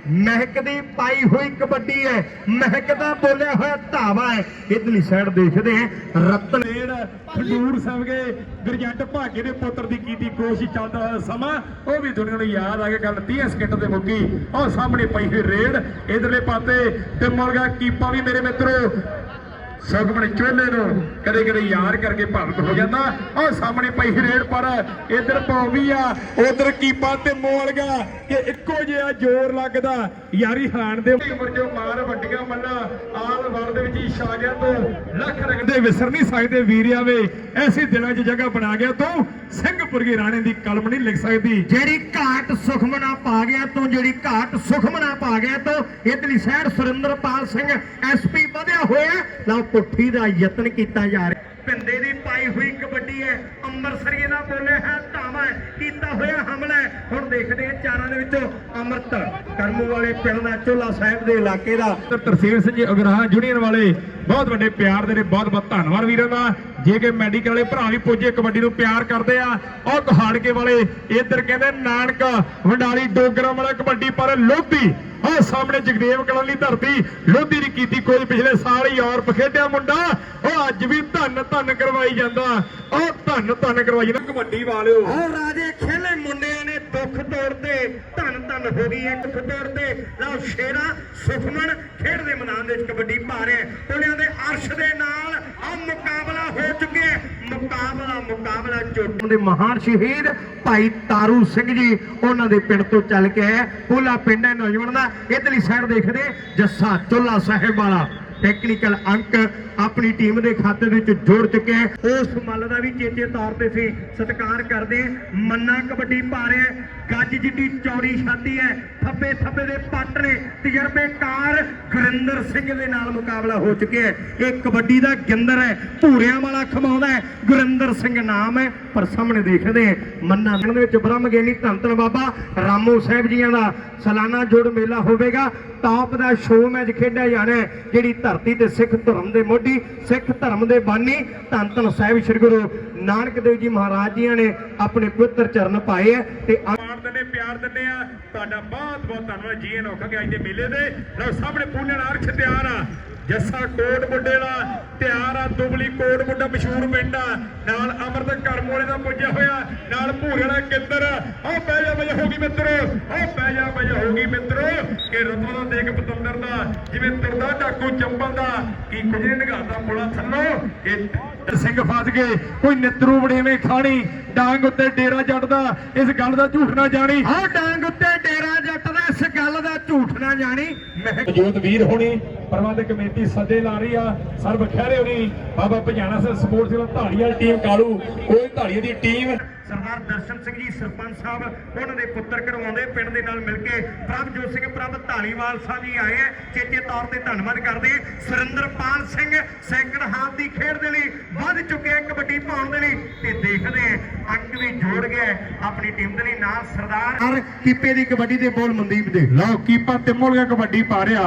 ਹੈ ਪਾਈ ਹੋਈ ਕਬੱਡੀ ਹੈ, ਮਹਿਕ ਬੋਲਿਆ ਹੋਇਆ ਧਾਵਾ ਹੈ। ਇਧਰਲੀ ਸਾਈਡ ਦੇਖਦੇ ਆ ਰਤਨ ਰੇਡ ਖਡੂਰ ਸਾਹਿਬਗੇ ਗਰਜੰਟ ਭਾਗੇ ਦੇ ਪੁੱਤਰ ਦੀ ਕੀਤੀ ਕੋਸ਼ਿਸ਼ ਚੱਲਦਾ ਹੋਇਆ ਸਮਾਂ। ਉਹ ਵੀ ਦੁਨੀਆ ਨੂੰ ਯਾਦ ਆ ਗਿਆ ਗੱਲ 30 ਸਕਿੰਟ ਤੇ ਮੁੱਕੀ। ਉਹ ਸਾਹਮਣੇ ਪਈ ਹੋਈ ਰੇਡ, ਇਧਰਲੇ ਪਾਸੇ, ਤੇ ਮੁਰਗਾ ਕੀਪਾ ਵੀ ਮੇਰੇ ਮਿੱਤਰੋ ਸੁਖਮਣ ਚੋਲੇ ਨੂੰ ਕਦੇ ਕਦੇ ਯਾਰ ਕਰਕੇ ਭਗਤ ਹੋ ਜਾਂਦਾ। ਉਹ ਸਾਹਮਣੇ ਪਈ ਹੋਈ ਰੇਡ ਪਰ, ਇਧਰ ਪੌਵੀ ਆ, ਉਧਰ ਕੀਪਾ ਤੇ ਮੋਲਗਾ ਕਿ ਇੱਕੋ ਜਿਹਾ ਜ਼ੋਰ ਲੱਗਦਾ, ਯਾਰੀ ਹਾਣ ਦੇ ਉਮਰ ਜੋ ਮਾਰ ਵੱਡੀਆਂ ਮੱਲਾਂ ਆਲ ਵਰ ਦੇ ਵਿੱਚ ਹੀ ਛਾ ਗਿਆ ਤੋਂ ਲੱਖ ਰੰਗਦੇ ਵਿਸਰ ਨਹੀਂ ਸਕਦੇ ਵੀਰਿਆ ਵੇ ਐਸੀ ਦਿਲਾਂ 'ਚ ਜਗ੍ਹਾ ਬਣਾ ਗਿਆ ਤੂੰ। ਸਿੰਘਪੁਰਗੀ ਰਾਣੇ ਦੀ ਕਲਮ ਨਹੀਂ ਲਿਖ ਸਕਦੀ। ਜਿਹੜੀ ਘਾਟ ਸੁਖਮਨਾ ਪਾ ਗਿਆ ਤੋਂ ਜਿਹੜੀ ਘਾਟ ਸੁਖਮਨਾ ਪਾ ਗਿਆ ਤੋਂ ਇਧਰਲੀ ਸਾਈਡ ਸੁਰਿੰਦਰਪਾਲ ਸਿੰਘ ਐਸਪੀ ਵਧਿਆ ਹੋਇਆ। ਲਓ ਪੁੱਠੀ ਦਾ ਯਤਨ ਕੀਤਾ ਜਾ ਰਿਹਾ। ਪਿੰਦੇ ਦੀ ਪਾਈ ਹੋਈ ਕਬੱਡੀ ਹੈ। ਅੰਮ੍ਰਿਤਸਰੀਏ ਦਾ ਬੋਲੇ ਹੈ, ਧਾਵਾ ਕੀਤਾ ਹੋਇਆ ਹਮਲਾ ਹੁਣ ਦੇਖਦੇ ਆ ਚਾਰਾਂ ਦੇ ਵਿੱਚੋਂ ਅਮਰਤ ਕਰਮੂ ਵਾਲੇ ਪਿੰਡ ਦਾ ਚੋਲਾ ਸਾਹਿਬ ਦੇ ਇਲਾਕੇ ਦਾ। ਤੇ ਸਿੰਘ ਅਗਰਾਹ ਜੁਨੀਅਰ ਵਾਲੇ, ਬਹੁਤ ਵੱਡੇ ਪਿਆਰ ਦੇ ਨੇ, ਬਹੁਤ ਬਹੁਤ ਧੰਨਵਾਦ ਵੀਰਾਂ ਦਾ। ਜੇ ਕਿ ਮੈਡੀਕਲ ਵਾਲੇ ਭਰਾ ਵੀ ਪੁੱਜੇ, ਕਬੱਡੀ ਨੂੰ ਪਿਆਰ ਕਰਦੇ ਆ। ਉਹ ਕਹਾੜਕੇ ਵਾਲੇ, ਇੱਧਰ ਕਹਿੰਦੇ ਨਾਨਕ ਵੰਡਾਲੀ ਡੋਗਰਾ ਵਾਲਾ ਕਬੱਡੀ, ਪਰ ਲੋਧੀ ਉਹ ਸਾਹਮਣੇ ਜਗਦੇਵ ਕਲਾਂ ਦੀ ਧਰਤੀ, ਲੋਧੀ ਦੀ ਕੀਤੀ ਕੋਈ ਪਿਛਲੇ ਸਾਲ ਹੀ ਯੂਰਪ ਖੇਡਿਆ ਮੁੰਡਾ। ਉਹ ਅੱਜ ਵੀ ਧੰਨ ਧੰਨ ਕਰਵਾਈ ਜਾਂਦਾ। ਉਹ ਧੰਨ ਧੰਨ ਕਰਵਾਈ ਜਾਂਦਾ ਕਬੱਡੀ ਵਾਲਿਓ। ਉਹ ਰਾਜੇ ਖੇਲੇ ਮੁੰਡਿਆਂ ਨੇ ਦੁੱਖ ਤੋੜਦੇ ਧੰਨ ਧੰਨ ਹੋ ਗਈ ਇੱਕ ਤੋੜਦੇ। ਲਓ ਸ਼ੇਰਾ ਸੁਖਮਨ ਖੇਡ ਦੇ ਮੈਦਾਨ ਦੇ ਵਿੱਚ ਕਬੱਡੀ ਪਾ ਰਿਹਾ ਉਹਨਾਂ ਦੇ ਅਰਸ਼ ਦੇ ਨਾਲ ਆ ਮੁਕਾਬਲਾ ਹੋ ਚੁੱਕਿਆ ਮੁਕਾਬਲਾ ਮੁਕਾਬਲਾ ਚੋਟਾਂ ਦੇ ਮਹਾਨ ਸ਼ਹੀਦ ਭਾਈ ਤਾਰੂ ਸਿੰਘ ਜੀ ਉਹਨਾਂ ਦੇ ਪਿੰਡ ਤੋਂ ਚੱਲ ਕੇ ਆਏ ਪੂਲਾ ਪਿੰਡ ਹੈ ਨੌਜਵਾਨ ਦਾ। ਇਧਰਲੀ ਸਾਈਡ ਦੇਖਦੇ ਜੱਸਾ ਚੋਲਾ ਸਾਹਿਬ ਵਾਲਾ। ਟੈਕਨੀਕਲ ਅੰਕ ਆਪਣੀ ਟੀਮ ਦੇ ਖਾਤੇ ਵਿੱਚ ਜੋੜ ਚੁੱਕਿਆ ਉਸ ਮੱਲ ਦਾ ਵੀ ਚੇਚੇ ਤੌਰ ਤੇ ਸੀ ਸਤਿਕਾਰ ਕਰਦੇ ਹਾਂ। ਮੰਨਾ ਕਬੱਡੀ ਪਾ ਰਿਹਾ ਗੱਜ ਜਿੱਡੀ ਚੌੜੀ ਛਾਤੀ ਹੈ। ਥੱਬੇ ਥੱਬੇ ਦੇ ਪੱਟ ਨੇ। ਤਜਰਬੇਕਾਰ ਗੁਰਿੰਦਰ ਸਿੰਘ ਦੇ ਨਾਲ ਮੁਕਾਬਲਾ ਹੋ ਚੁੱਕਿਆ ਇਹ ਕਬੱਡੀ ਦਾ ਗਿੰਦਰ ਹੈ। ਭੂਰਿਆਂ ਵਾਲਾ ਖਮਾਉਂਦਾ ਹੈ। ਗੁਰਿੰਦਰ ਸਿੰਘ ਨਾਮ ਹੈ। ਪਰ ਸਾਹਮਣੇ ਦੇਖਦੇ ਹਾਂ, ਮੰਨਾ ਦੇ ਵਿੱਚ ਬ੍ਰਹਮ ਗਿਆਨੀ ਧੰਨ ਧੰਨ ਬਾਬਾ ਰਾਮੂ ਸਾਹਿਬ ਜੀਆਂ ਦਾ ਸਾਲਾਨਾ ਜੋੜ ਮੇਲਾ ਹੋਵੇਗਾ। ਟਾਪ ਦਾ ਸ਼ੋਅ ਮੈਚ ਖੇਡਿਆ ਜਾਣਾ ਜਿਹੜੀ ਧਰਤੀ ਤੇ ਸਿੱਖ ਧਰਮ ਦੇ ਮੁੱਢ ਸਿੱਖ ਧਰਮ ਦੇ ਬਾਨੀ। ਧੰਨ ਧੰਨ ਸਾਹਿਬ ਸ੍ਰੀ ਗੁਰੂ ਨਾਨਕ ਦੇਵ ਜੀ ਮਹਾਰਾਜ ਜੀਆਂ ਨੇ ਆਪਣੇ ਪਵਿੱਤਰ ਚਰਨ ਪਾਏ ਹੈ ਤੇ ਆ- ਮਾਣ ਦਿੰਦੇ, ਪਿਆਰ ਦਿੰਦੇ ਆ। ਤੁਹਾਡਾ ਬਹੁਤ ਬਹੁਤ ਧੰਨਵਾਦ। ਜੀ ਇਹਨੂੰ ਆਖਾਂਗੇ ਅੱਜ ਦੇ ਮੇਲੇ ਦੇ। ਲਓ, ਸਾਹਮਣੇ ਪੂਨੇ ਨਾਲ ਤਿਆਰ ਆ। ਜੱਸਾ ਕੋਟ ਮੁੰਡੇ ਦਾ ਤਿਆਰ ਆ ਦੁਬਲੀ ਕੋਟ ਮੁੰਡਾ ਮਸ਼ਹੂਰ ਪਿੰਡ ਆ। ਨਾਲ ਅਮਰਤ ਕਰਮੋਲੇ ਦਾ ਪੁੱਜਿਆ ਹੋਇਆ ਨਾਲ ਭੂਰੇ ਵਾਲਾ ਕੇਂਦਰ ਉਹ ਪੈ ਜਾ ਬਈ ਹੋ ਗਈ ਮਿੱਤਰੋ ਉਹ ਪੈ ਜਾ ਵਜ੍ਹਾ ਹੋ ਗਈ ਮਿੱਤਰੋ। ਕਿ ਰਤਨ ਦਾ ਦੇਖ ਪਤੰਦਰ ਦਾ ਜਿਵੇਂ ਤੁਰਦਾ ਡਾਕੂ ਚੰਬਲ ਦਾ ਕੀ ਕੁਝ ਨਹੀਂ ਨਿਗਾਹਦਾ ਪੁਲਾ ਥੱਲੋਂ। ਇਹ ਸਿੰਘ ਫਸ ਗਏ ਕੋਈ ਨਿਤਰੂ ਵੜੇਵੇਂ ਖਾਣੀ ਡਾਂਗ ਉੱਤੇ ਡੇਰਾ ਜੱਟਦਾ ਇਸ ਗੱਲ ਦਾ ਝੂਠ ਨਾ ਜਾਣੀ। ਆਹ ਡਾਂਗ ਉੱਤੇ ਡੇਰਾ ਜੱਟ ਦਾ ਇਸ ਗੱਲ ਦਾ ਝੂਠ ਨਾ ਜਾਣੀ। ਮੈਂ ਜੋਤ ਵੀਰ ਹੋਣੀ ਪ੍ਰਬੰਧਕ ਕਮੇਟੀ ਸੱਦੇ ਲਾ ਰਹੀ ਆ। ਸਰਬ ਖਹਿਰੇ ਹੋਣੀ ਬਾਬਾ ਭਜਾਣਾ ਸਿੰਘ ਸਪੋਰਟਸ ਵਾਲਾ ਢਾੜੀ ਵਾਲੀ ਟੀਮ ਕਾਲੂ ਕੋਈ ਢਾੜੀ ਦੀ ਟੀਮ ਸਰਦਾਰ ਦਰਸ਼ਨ ਸਿੰਘ ਜੀ ਸਰਪੰਚ ਸਾਹਿਬ ਉਹਨਾਂ ਦੇ ਪੁੱਤਰ ਕਰਵਾਉਂਦੇ ਪਿੰਡ ਦੇ ਨਾਲ ਮਿਲ ਕੇ ਪ੍ਰਭਜੋਤ ਸਿੰਘ ਪ੍ਰਭ ਢਾਲੀਵਾਲ ਸਾਹਿਬ ਜੀ ਆਏ ਹੈ ਚੇਚੇ ਤੌਰ ਤੇ ਧੰਨਵਾਦ ਕਰਦੇ। ਸੁਰਿੰਦਰਪਾਲ ਸਿੰਘ ਸੈਕੰਡ ਹਾਫ ਦੀ ਖੇਡ ਦੇ ਲਈ ਵੱਧ ਚੁੱਕੇ ਆ ਕਬੱਡੀ ਪਾਉਣ ਦੇ ਲਈ। ਤੇ ਦੇਖਦੇ ਹਾਂ ਅੰਕ ਵੀ ਜੋੜ ਗਿਆ ਆਪਣੀ ਟੀਮ ਦੇ ਲਈ। ਨਾਲ ਸਰਦਾਰ ਕੀਪੇ ਦੀ ਕਬੱਡੀ ਦੇ ਬੋਲ ਮਨਦੀਪ ਦੇ। ਲਓ ਕੀਪਰ ਤੇ ਮੁਲਗਾ ਕਬੱਡੀ ਪਾ ਰਿਹਾ।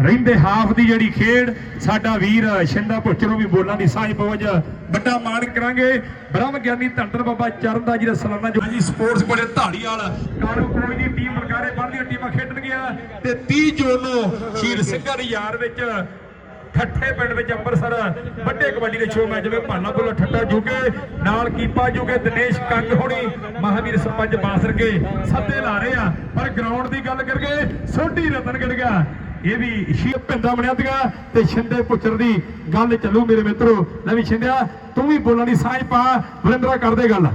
ਰਹਿੰਦੇ ਹਾਫ ਦੀ ਜਿਹੜੀ ਖੇਡ ਸਾਡਾ ਵੀਰ ਸ਼ਿੰਦਾ ਪੁੱਛ ਨੂੰ ਵੀ ਬੋਲਾਂ ਦੀ ਸਾਂਝ ਪਵਜ ਵੱਡਾ ਮਾਣ ਕਰਾਂਗੇ। ਬ੍ਰਹਮ ਗਿਆਨੀ ਧੰਦਰ ਬਾਬਾ ਚਰਨ ਦਾ ਜਿਹੜਾ ਸਲਾਨਾ ਜੋ ਜੀ ਸਪੋਰਟਸ ਕੋਲੇ ਢਾੜੀ ਵਾਲ। ਕਾਲੂ ਕੋਈ ਦੀ ਟੀਮ ਮਲਕਾਰੇ ਬਣਦੀਆਂ ਟੀਮਾਂ ਖੇਡਣਗੀਆਂ ਤੇ 30 ਜੂਨ ਨੂੰ ਸ਼ੀਰ ਸਿੰਘਾਂ ਦੀ ਯਾਰ ਵਿੱਚ ਠੱਠੇ ਪਿੰਡ ਵਿੱਚ ਅੰਮ੍ਰਿਤਸਰ ਵੱਡੇ ਕਬੱਡੀ ਦੇ ਸ਼ੋਅ ਮੈਚ ਵਿੱਚ ਭਾਨਾ ਬੁੱਲਾ ਠੱਟਾ ਜੁਗੇ ਨਾਲ ਕੀਪਾ ਜੁਗੇ ਦਿਨੇਸ਼ ਕੰਗ ਹੋਣੀ ਮਹਾਵੀਰ ਸਰਪੰਚ ਬਾਸਰ ਕੇ ਸੱਦੇ ਲਾ ਰਹੇ ਆ। ਪਰ ਗਰਾਊਂਡ ਦੀ ਗੱਲ ਕਰਕੇ ਸੋਢੀ ਰਤਨ ਗਿੜ ਗਿਆ। ਇਹ ਵੀ ਸ਼ੀਰ ਪਿੰਦਾ ਬਣਿਆ ਸੀਗਾ ਤੇ ਛਿੰਦੇ ਪੁੱਛਰ ਦੀ ਗੱਲ ਚੱਲੂ ਮੇਰੇ ਮਿੱਤਰੋ। ਲੈ ਵੀ ਛਿੰਦਿਆ, ਤੂੰ ਵੀ ਬੋਲਣ ਦੀ ਸਾਂਝ ਪਾ, ਵਰਿੰਦਰਾ ਕਰਦੇ ਗੱਲ।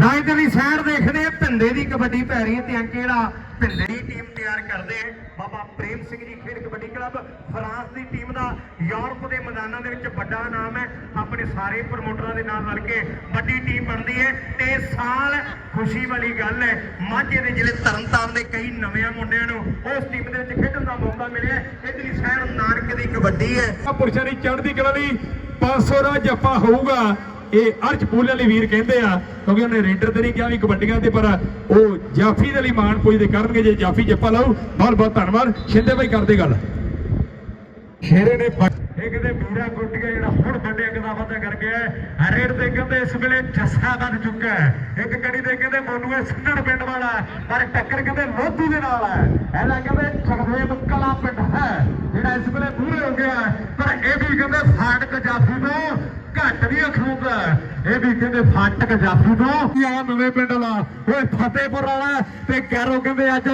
ਰਾਜ ਦੇ ਲਈ ਸਾਈਡ ਦੇਖਦੇ ਆ, ਭਿੰਦੇ ਦੀ ਕਬੱਡੀ ਪੈ ਰਹੀ ਹੈ ਤੇ ਅੰਕ ਜਿਹੜਾ ਦੀ ਟੀਮ ਤਿਆਰ ਕਰਦੇ ਆ। ਬਾਬਾ ਪ੍ਰੇਮ ਸਿੰਘ ਜੀ ਖੇਡ ਕਬੱਡੀ ਕਲੱਬ, ਫਰਾਂਸ ਦੀ ਟੀਮ ਦਾ ਯੂਰਪ ਦੇ ਮੈਦਾਨਾਂ ਦੇ ਵਿੱਚ ਵੱਡਾ ਨਾਮ ਹੈ। ਆਪਣੇ ਸਾਰੇ ਪ੍ਰਮੋਟਰਾਂ ਦੇ ਨਾਲ ਰਲ ਕੇ ਵੱਡੀ ਟੀਮ ਬਣਦੀ ਹੈ ਤੇ ਸਾਲ ਖੁਸ਼ੀ ਵਾਲੀ ਗੱਲ ਹੈ, ਮਾਝੇ ਦੇ ਜ਼ਿਲ੍ਹੇ ਤਰਨਤਾਰਨ ਦੇ ਕਈ ਨਵੇਂ ਮੁੰਡਿਆਂ ਨੂੰ ਉਸ ਟੀਮ ਦੇ ਵਿੱਚ ਖੇਡਣ ਦਾ ਮੌਕਾ ਮਿਲਿਆ ਇਧਰਲੀ ਸਾਈਡ ਨਾਨਕ ਦੀ ਕਬੱਡੀ ਹੈ। ਆ ਪੁਰਸ਼ਾਂ ਦੀ ਚੜ੍ਹਦੀ ਕਲਾ ਲਈ 500 ਦਾ ਜੱਫਾ ਹੋਊਗਾ। ਇਹ ਅਰਜ ਪੂਲੇ ਵਾਲੇ ਵੀਰ ਕਹਿੰਦੇ ਆ ਕਿਉਂਕਿ ਉਹਨੇ ਰੇਡਰ ਤੇ ਨਹੀਂ ਕਿਹਾ ਵੀ ਕਬੱਡੀਆਂ ਤੇ ਪਰ ਉਹ ਜਾਫੀ ਦੇ ਲਈ ਮਾਣ ਪੁੱਜਦੇ ਕਰਨਗੇ ਜੇ ਜਾਫੀ ਜੱਫਾ ਲਾਉ ਬਹੁਤ ਬਹੁਤ ਧੰਨਵਾਦ ਸ਼ਿੰਦੇ ਭਾਈ ਕਰਦੇ ਗੱਲ ਸ਼ੇਰੇ ਨੇ ਇਹ ਕਹਿੰਦੇ ਵੀਰਾ ਗੁੱਟੀਆ ਜਿਹੜਾ ਹੁਣ ਵੱਡੇ ਕਦਾਵਾਂ ਤੇ ਕਰ ਗਿਆ ਹੈ। ਰੇਡ ਤੇ ਕਹਿੰਦੇ ਇਸ ਵੇਲੇ ਜੱਸਾ ਬਣ ਚੁੱਕਾ ਹੈ ਇੱਕ ਕੜੀ ਤੇ ਕਹਿੰਦੇ ਮੋਨੂ ਇਹ ਪਿੰਡ ਵਾਲਾ ਪਰ ਟੱਕਰ ਕਹਿੰਦੇ ਲੋਧੂ ਦੇ ਨਾਲ ਹੈ ਇਹਦਾ ਕਹਿੰਦੇ ਜਗਦੇਵ ਕਲਾ ਪਿੰਡ ਹੈ ਜਿਹੜਾ ਇਸ ਵੇਲੇ ਪੂਰੇ ਹੋ ਗਿਆ ਹੈ। ਪਰ ਇਹ ਵੀ ਕਹਿੰਦੇ ਫਾਟਕ ਜਾਫੀ ਤੋਂ ਘੱਟ ਨਹੀਂ ਅਖੂਗਾ ਇਹ ਵੀ ਕਹਿੰਦੇ ਫਾਟਕ ਜਾਫੀ ਤੋਂ। ਆ ਨਵੇਂ ਪਿੰਡ ਵਾਲਾ, ਓਏ ਫਤਿਹਪੁਰ ਵਾਲਾ ਤੇ ਕੈਰੋ ਕਹਿੰਦੇ ਅੱਜ,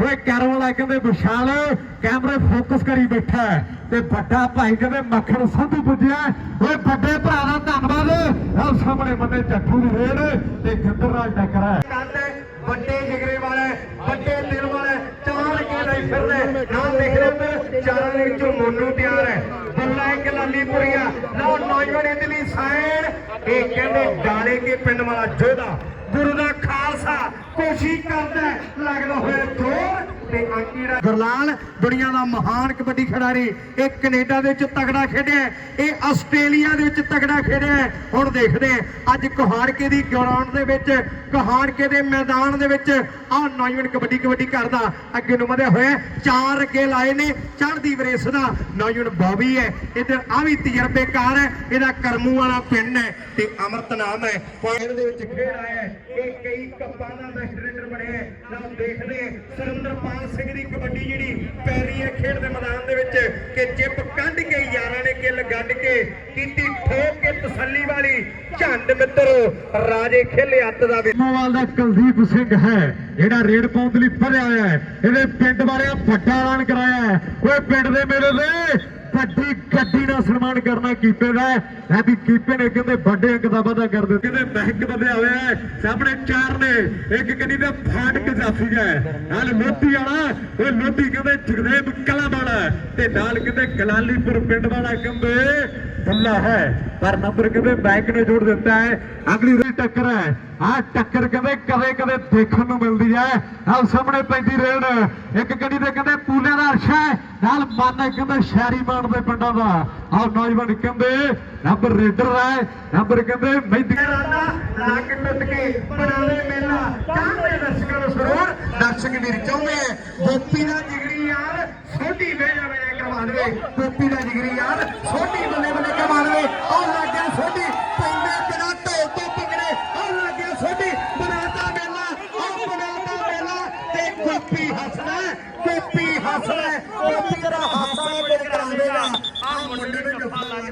ਓਏ ਕੈਰੋ ਵਾਲਾ ਕਹਿੰਦੇ ਵਿਸ਼ਾਲ, ਕੈਮਰੇ ਫੋਕਸ ਕਰੀ ਬੈਠਾ ਤੇ ਵੱਡਾ ਭਾਈ ਕਹਿੰਦੇ ਮੱਖਣ ਸੰਧੂ ਪੁੱਜਿਆ ਓਏ ਵੱਡੇ ਭਰਾ ਦਾ ਧੰਨਵਾਦ। ਆਹ ਸਾਹਮਣੇ ਬੰਦੇ ਚੱਠੂ ਦੀ ਰੇਡ ਤੇ ਗਿੱਦਰ ਨਾਲ ਟੱਕਰ ਹੈ ਵੱਡੇ ਜਿਗਰੇ ਵਾਲੇ, ਵੱਡੇ ਦਿਲ ਵਾਲੇ ਚਾਰ ਕੇ ਫਿਰਦੇ ਨਾਲ ਦੇਖ ਰਹੇ ਹੋ ਚਾਰਾਂ ਦੇ ਵਿੱਚੋਂ ਮੋਨੂ ਤਿਆਰ ਹੈ। ਬੱਲਾ ਇੱਕ ਲਾਲੀਪੁਰੀਆ ਲਓ ਨੌਜਵਾਨ ਇਤਲੀ ਸਾਈਡ ਇਹ ਕਹਿੰਦੇ ਡਾਲੇ ਕੇ ਪਿੰਡ ਵਾਲਾ ਜੋਧਾ। ਗੁਰੂ ਦਾ ਖਾਲਸਾ। ਕੋਸ਼ਿਸ਼ ਕਰਦਾ ਲੱਗਦਾ ਹੋਇਆ ਜ਼ੋਰ ਤੇ ਅੰਕੀੜਾ ਗੁਰਲਾਲ, ਦੁਨੀਆ ਦਾ ਮਹਾਨ ਕਬੱਡੀ ਖਿਡਾਰੀ, ਇਹ ਕੈਨੇਡਾ ਦੇ ਵਿੱਚ ਤਗੜਾ ਖੇਡਿਆ ਇਹ ਆਸਟ੍ਰੇਲੀਆ ਦੇ ਵਿੱਚ ਤਗੜਾ ਖੇਡਿਆ ਹੁਣ ਦੇਖਦੇ ਅੱਜ ਕੁਹਾੜਕੇ ਦੀ ਗਰਾਊਂਡ ਦੇ ਵਿੱਚ, ਕੁਹਾੜਕੇ ਦੇ ਮੈਦਾਨ ਦੇ ਵਿੱਚ ਆਹ ਨੌਜਵਾਨ ਕਬੱਡੀ ਕਬੱਡੀ ਕਰਦਾ ਅੱਗੇ ਨੂੰ ਵਧਿਆ ਹੋਇਆ ਚਾਰ ਅੱਗੇ ਲਾਏ ਨੇ, ਚੜ੍ਹਦੀ ਵਰੇਸ ਦਾ ਨੌਜਵਾਨ ਬੌਬੀ ਹੈ। ਇਧਰ ਆ ਵੀ ਤਜਰਬੇਕਾਰ ਹੈ, ਇਹਦਾ ਕਰਮੂ ਵਾਲਾ ਪਿੰਡ ਹੈ ਤੇ ਅਮਰਤ ਨਾਮ ਹੈ। ਪੁਆਇੰਟ ਦੇ ਵਿੱਚ ਖੇਡ ਆਇਆ ਇਹ ਕਈ ਕੱਪਾਂ ਦਾ ਬੈਸਟ ਰੇਡਰ ਬਣਿਆ ਦੇਖਦੇ ਸੁਰਿੰਦਰਪਾਲ ਸਿੰਘ ਦੀ ਕਬੱਡੀ ਜਿਹੜੀ ਪੈ ਹੈ ਖੇਡ ਦੇ ਮੈਦਾਨ ਦੇ ਵਿੱਚ, ਕਿ ਜਿੱਪ ਕੱਢ ਕੇ ਯਾਰਾਂ ਨੇ ਕਿੱਲ ਗੱਡ ਕੇ ਕੀਤੀ ਠੋਕ ਕੇ ਤਸੱਲੀ ਵਾਲੀ। ਝੰਡ ਮਿੱਤਰੋ, ਰਾਜੇ ਖੇਲੇ ਅੱਤ ਦਾ ਮੋਵਾਲ ਦਾ ਕੁਲਦੀਪ ਸਿੰਘ ਹੈ, ਜਿਹੜਾ ਰੇਡ ਪਾਉਣ ਲਈ ਭਰਿਆ ਹੋਇਆ ਹੈ। ਇਹਦੇ ਪਿੰਡ ਬਾਰੇ ਵੱਡਾ ਐਲਾਨ ਕਰਾਇਆ ਹੈ। ਓਏ ਪਿੰਡ ਦੇ ਮੇਰੇ ਦੇ ਵੱਡੀ ਗੱਡੀ ਦਾ ਸਨਮਾਨ ਕਰਨਾ ਕੀਪੇ ਦਾ ਹੈ। ਵੀ ਕੀਪੇ ਨੇ ਕਹਿੰਦੇ ਵੱਡੇ ਅੰਕ ਦਾ ਵਾਅਦਾ ਕਰ ਦਿੱਤੇ। ਕਹਿੰਦੇ ਬੈਂਕ ਵਧਿਆ ਹੋਇਆ ਹੈ। ਸਾਹਮਣੇ ਚਾਰ ਨੇ। ਇੱਕ ਗੱਡੀ ਦਾ ਫਾਟਕ ਜਾਫੀ ਹੈ। ਨਾਲ ਲੋਧੀ ਵਾਲਾ, ਉਹ ਲੋਧੀ ਕਹਿੰਦੇ ਜਗਦੇਵ ਕਲਾ ਵਾਲਾ ਤੇ ਨਾਲ ਕਹਿੰਦੇ ਗਲਾਲੀਪੁਰ ਪਿੰਡ ਵਾਲਾ ਕਹਿੰਦੇ ਬੱਲਾ ਹੈ। ਪਰ ਨੰਬਰ ਕਹਿੰਦੇ ਬੈਂਕ ਨੇ ਜੋੜ ਦਿੱਤਾ ਹੈ। ਅਗਲੀ ਰੀ ਟੱਕਰ ਹੈ। ਆਹ ਟੱਕਰ ਕਹਿੰਦੇ ਕਦੇ ਕਦੇ ਦੇਖਣ ਨੂੰ ਮਿਲਦੀ ਹੈ। ਆਹ ਸਾਹਮਣੇ ਪੈਂਦੀ ਰੇਲ। ਇੱਕ ਗੱਡੀ ਦੇ ਕਹਿੰਦੇ ਪੂਲੇ ਦਾ ਅਰਸ਼ਾ ਹੈ। ਨਾਲ ਮਾਨਾ ਕਹਿੰਦਾ ਸ਼ਹਿਰੀ ਮਾਨ ਦੇ ਪਿੰਡਾਂ ਦਾ। ਆਹ ਨੌਜਵਾਨ ਕਹਿੰਦੇ ਨੰਬਰ ਰੇਡਰ ਹੈ। ਨੰਬਰ ਕਹਿੰਦੇ, ਮਹਿੰਦੀ ਲੱਕ ਟੁੱਟ ਕੇ ਬਣਾਵੇ ਮੇਲਾ। ਚਾਹੁੰਦੇ ਦਰਸ਼ਕਾਂ ਨੂੰ ਸਰੂਰ ਦਰਸ਼ਕ ਵੀਰ ਚਾਹੁੰਦੇ ਆ। ਗੋਪੀ ਦਾ ਜਿਗਰੀ ਯਾਰ ਸੋਢੀ ਵੇਲਾ ਵੇਲਾ ਕਰਵਾ ਦੇਵੇ। ਗੋਪੀ ਦਾ ਜਿਗਰੀ ਯਾਰ ਸੋਢੀ ਬੱਲੇ ਬੱਲੇ ਕਰਵਾ ਦੇਵੇ। ਉਹ ਲੱਗਿਆ ਛੋਟੀ ਪੈਂਦੇ ਬਿਨਾ ਢੋਲ ਤੋਂ ਪਿੰਗੜੇ ਉਹ ਲੱਗਿਆ ਸੋਢੀ, ਬਣਾਤਾ ਮੇਲਾ। ਉਹ ਬਣਾਤਾ ਮੇਲਾ ਤੇ ਗੋਪੀ ਹੱਸਦਾ ਗੋਪੀ ਹੱਸਦਾ ਗੋਪੀ ਦਾ ਹਾਸਾ ਵੇਲੇ ਕਰਾਵੇਗਾ ਆ ਮੁੰਡੇ ਨੂੰ ਜਫਾ ਲੱਗ ਜਾਣੀ ਸੀ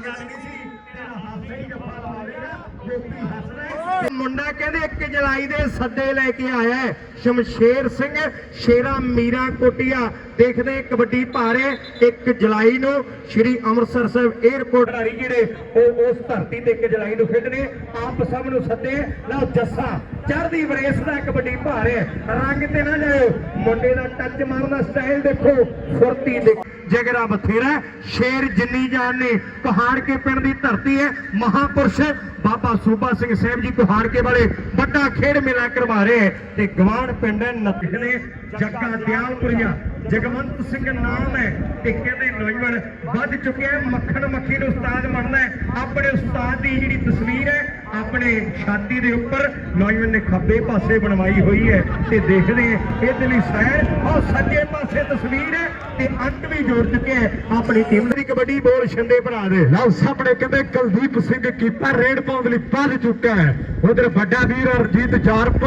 ਤੇਰਾ ਹਾਸਾ ਹੀ ਜਫਾ ਲਾਵੇਗਾ ਗੋਪੀ ਹੱਸਦਾ ਹੈ। ਮੁੰਡਾ ਕਹਿੰਦੇ 1 ਜੁਲਾਈ ਦੇ ਸੱਦੇ ਲੈ ਕੇ ਆਇਆ ਸ਼ਮਸ਼ੇਰ ਸਿੰਘ, ਸ਼ੇਰਾ ਮੀਰਾ ਕੋਟੀਆ ਦੇਖਦੇ ਕਬੱਡੀ ਭਾਰੇ 1 ਜੁਲਾਈ ਨੂੰ ਸ਼੍ਰੀ ਅੰਮ੍ਰਿਤਸਰ ਸਾਹਿਬ 에ਅਰਪੋਰਟ ਰਾਰੀ ਜਿਹੜੇ ਉਹ ਉਸ ਧਰਤੀ ਤੇ 1 ਜੁਲਾਈ ਨੂੰ ਖੇਡਣੇ ਆਪ ਸਭ ਨੂੰ ਸੱਦੇ ਲਓ, ਜੱਸਾ, ਚੜ੍ਹਦੀ ਵਰੇਸ ਦਾ ਕਬੱਡੀ ਭਾਰੇ। ਰੰਗ ਤੇ ਨਾ ਜਾਇਓ। ਮੁੰਡੇ ਦਾ ਟੱਚ ਮਾਰਨ ਦਾ ਸਟਾਈਲ ਦੇਖੋ, ਫੁਰਤੀ ਦੇਖੋ। ਜਗਰਾ ਬਥੇਰਾ ਸ਼ੇਰ ਜਿੰਨੀ ਜਾਨ ਨੇ ਪਹਾੜ ਕੇ ਪਿੰਡ ਦੀ ਧਰਤੀ ਹੈ। ਮਹਾਪੁਰਸ਼ ਬਾਬਾ ਸੂਬਾ ਸਿੰਘ ਸਾਹਿਬ ਜੀ ਪਹਾੜ ਕੇ ਵਾਲੇ ਵੱਡਾ ਖੇਡ ਮੇਲਾ ਕਰਵਾ ਰਹੇ ਹੈ ਤੇ ਗਵਾਨ ਪਿੰਡ ਨਤਖਨੇ ਜੱਗਾ ਦਿਆਲਪੁਰੀਆ। ਜਗਵੰਤ ਸਿੰਘ ਨਾਮ ਹੈ ਤੇ ਕਹਿੰਦੇ ਨੌਜਵਾਨ ਵੱਧ ਚੁੱਕਿਆ ਮੱਖਣ ਮੱਖੀ ਨੂੰ ਉਸਤਾਦ ਮੰਨਦਾ ਆਪਣੇ ਉਸਤਾਦ ਦੀ ਜਿਹੜੀ ਤਸਵੀਰ ਹੈ, ਆਪਣੇ ਛਾਤੀ ਦੇ ਉੱਪਰ ਨੌਜਵਾਨ ਨੇ ਖੱਬੇ ਪਾਸੇ ਬਣਵਾਈ ਹੋਈ ਹੈ ਤੇ ਦੇਖਦੇ ਹਾਂ ਇਹਦੇ ਲਈ ਸਾਇਰ ਔਰ ਸੱਜੇ ਪਾਸੇ ਤਸਵੀਰ ਹੈ ਤੇ ਅੰਤ ਵੀ ਜੋੜ ਚੁੱਕਿਆ ਹੈ। ਆਪਣੀ ਟੀਮ ਦੀ ਕਬੱਡੀ ਬੋਲ ਛਿੰਦੇ ਭਰਾ ਦੇ। ਲਓ ਸਾਹਮਣੇ ਕਹਿੰਦੇ ਕੁਲਦੀਪ ਸਿੰਘ ਕੀਪਰ ਰੇਡ ਪਾਉਣ ਲਈ ਵੱਧ ਚੁੱਕਾ ਹੈ। ਉਧਰ ਵੱਡਾ ਵੀਰ ਅਰਜੀਤ ਜਾਰਪ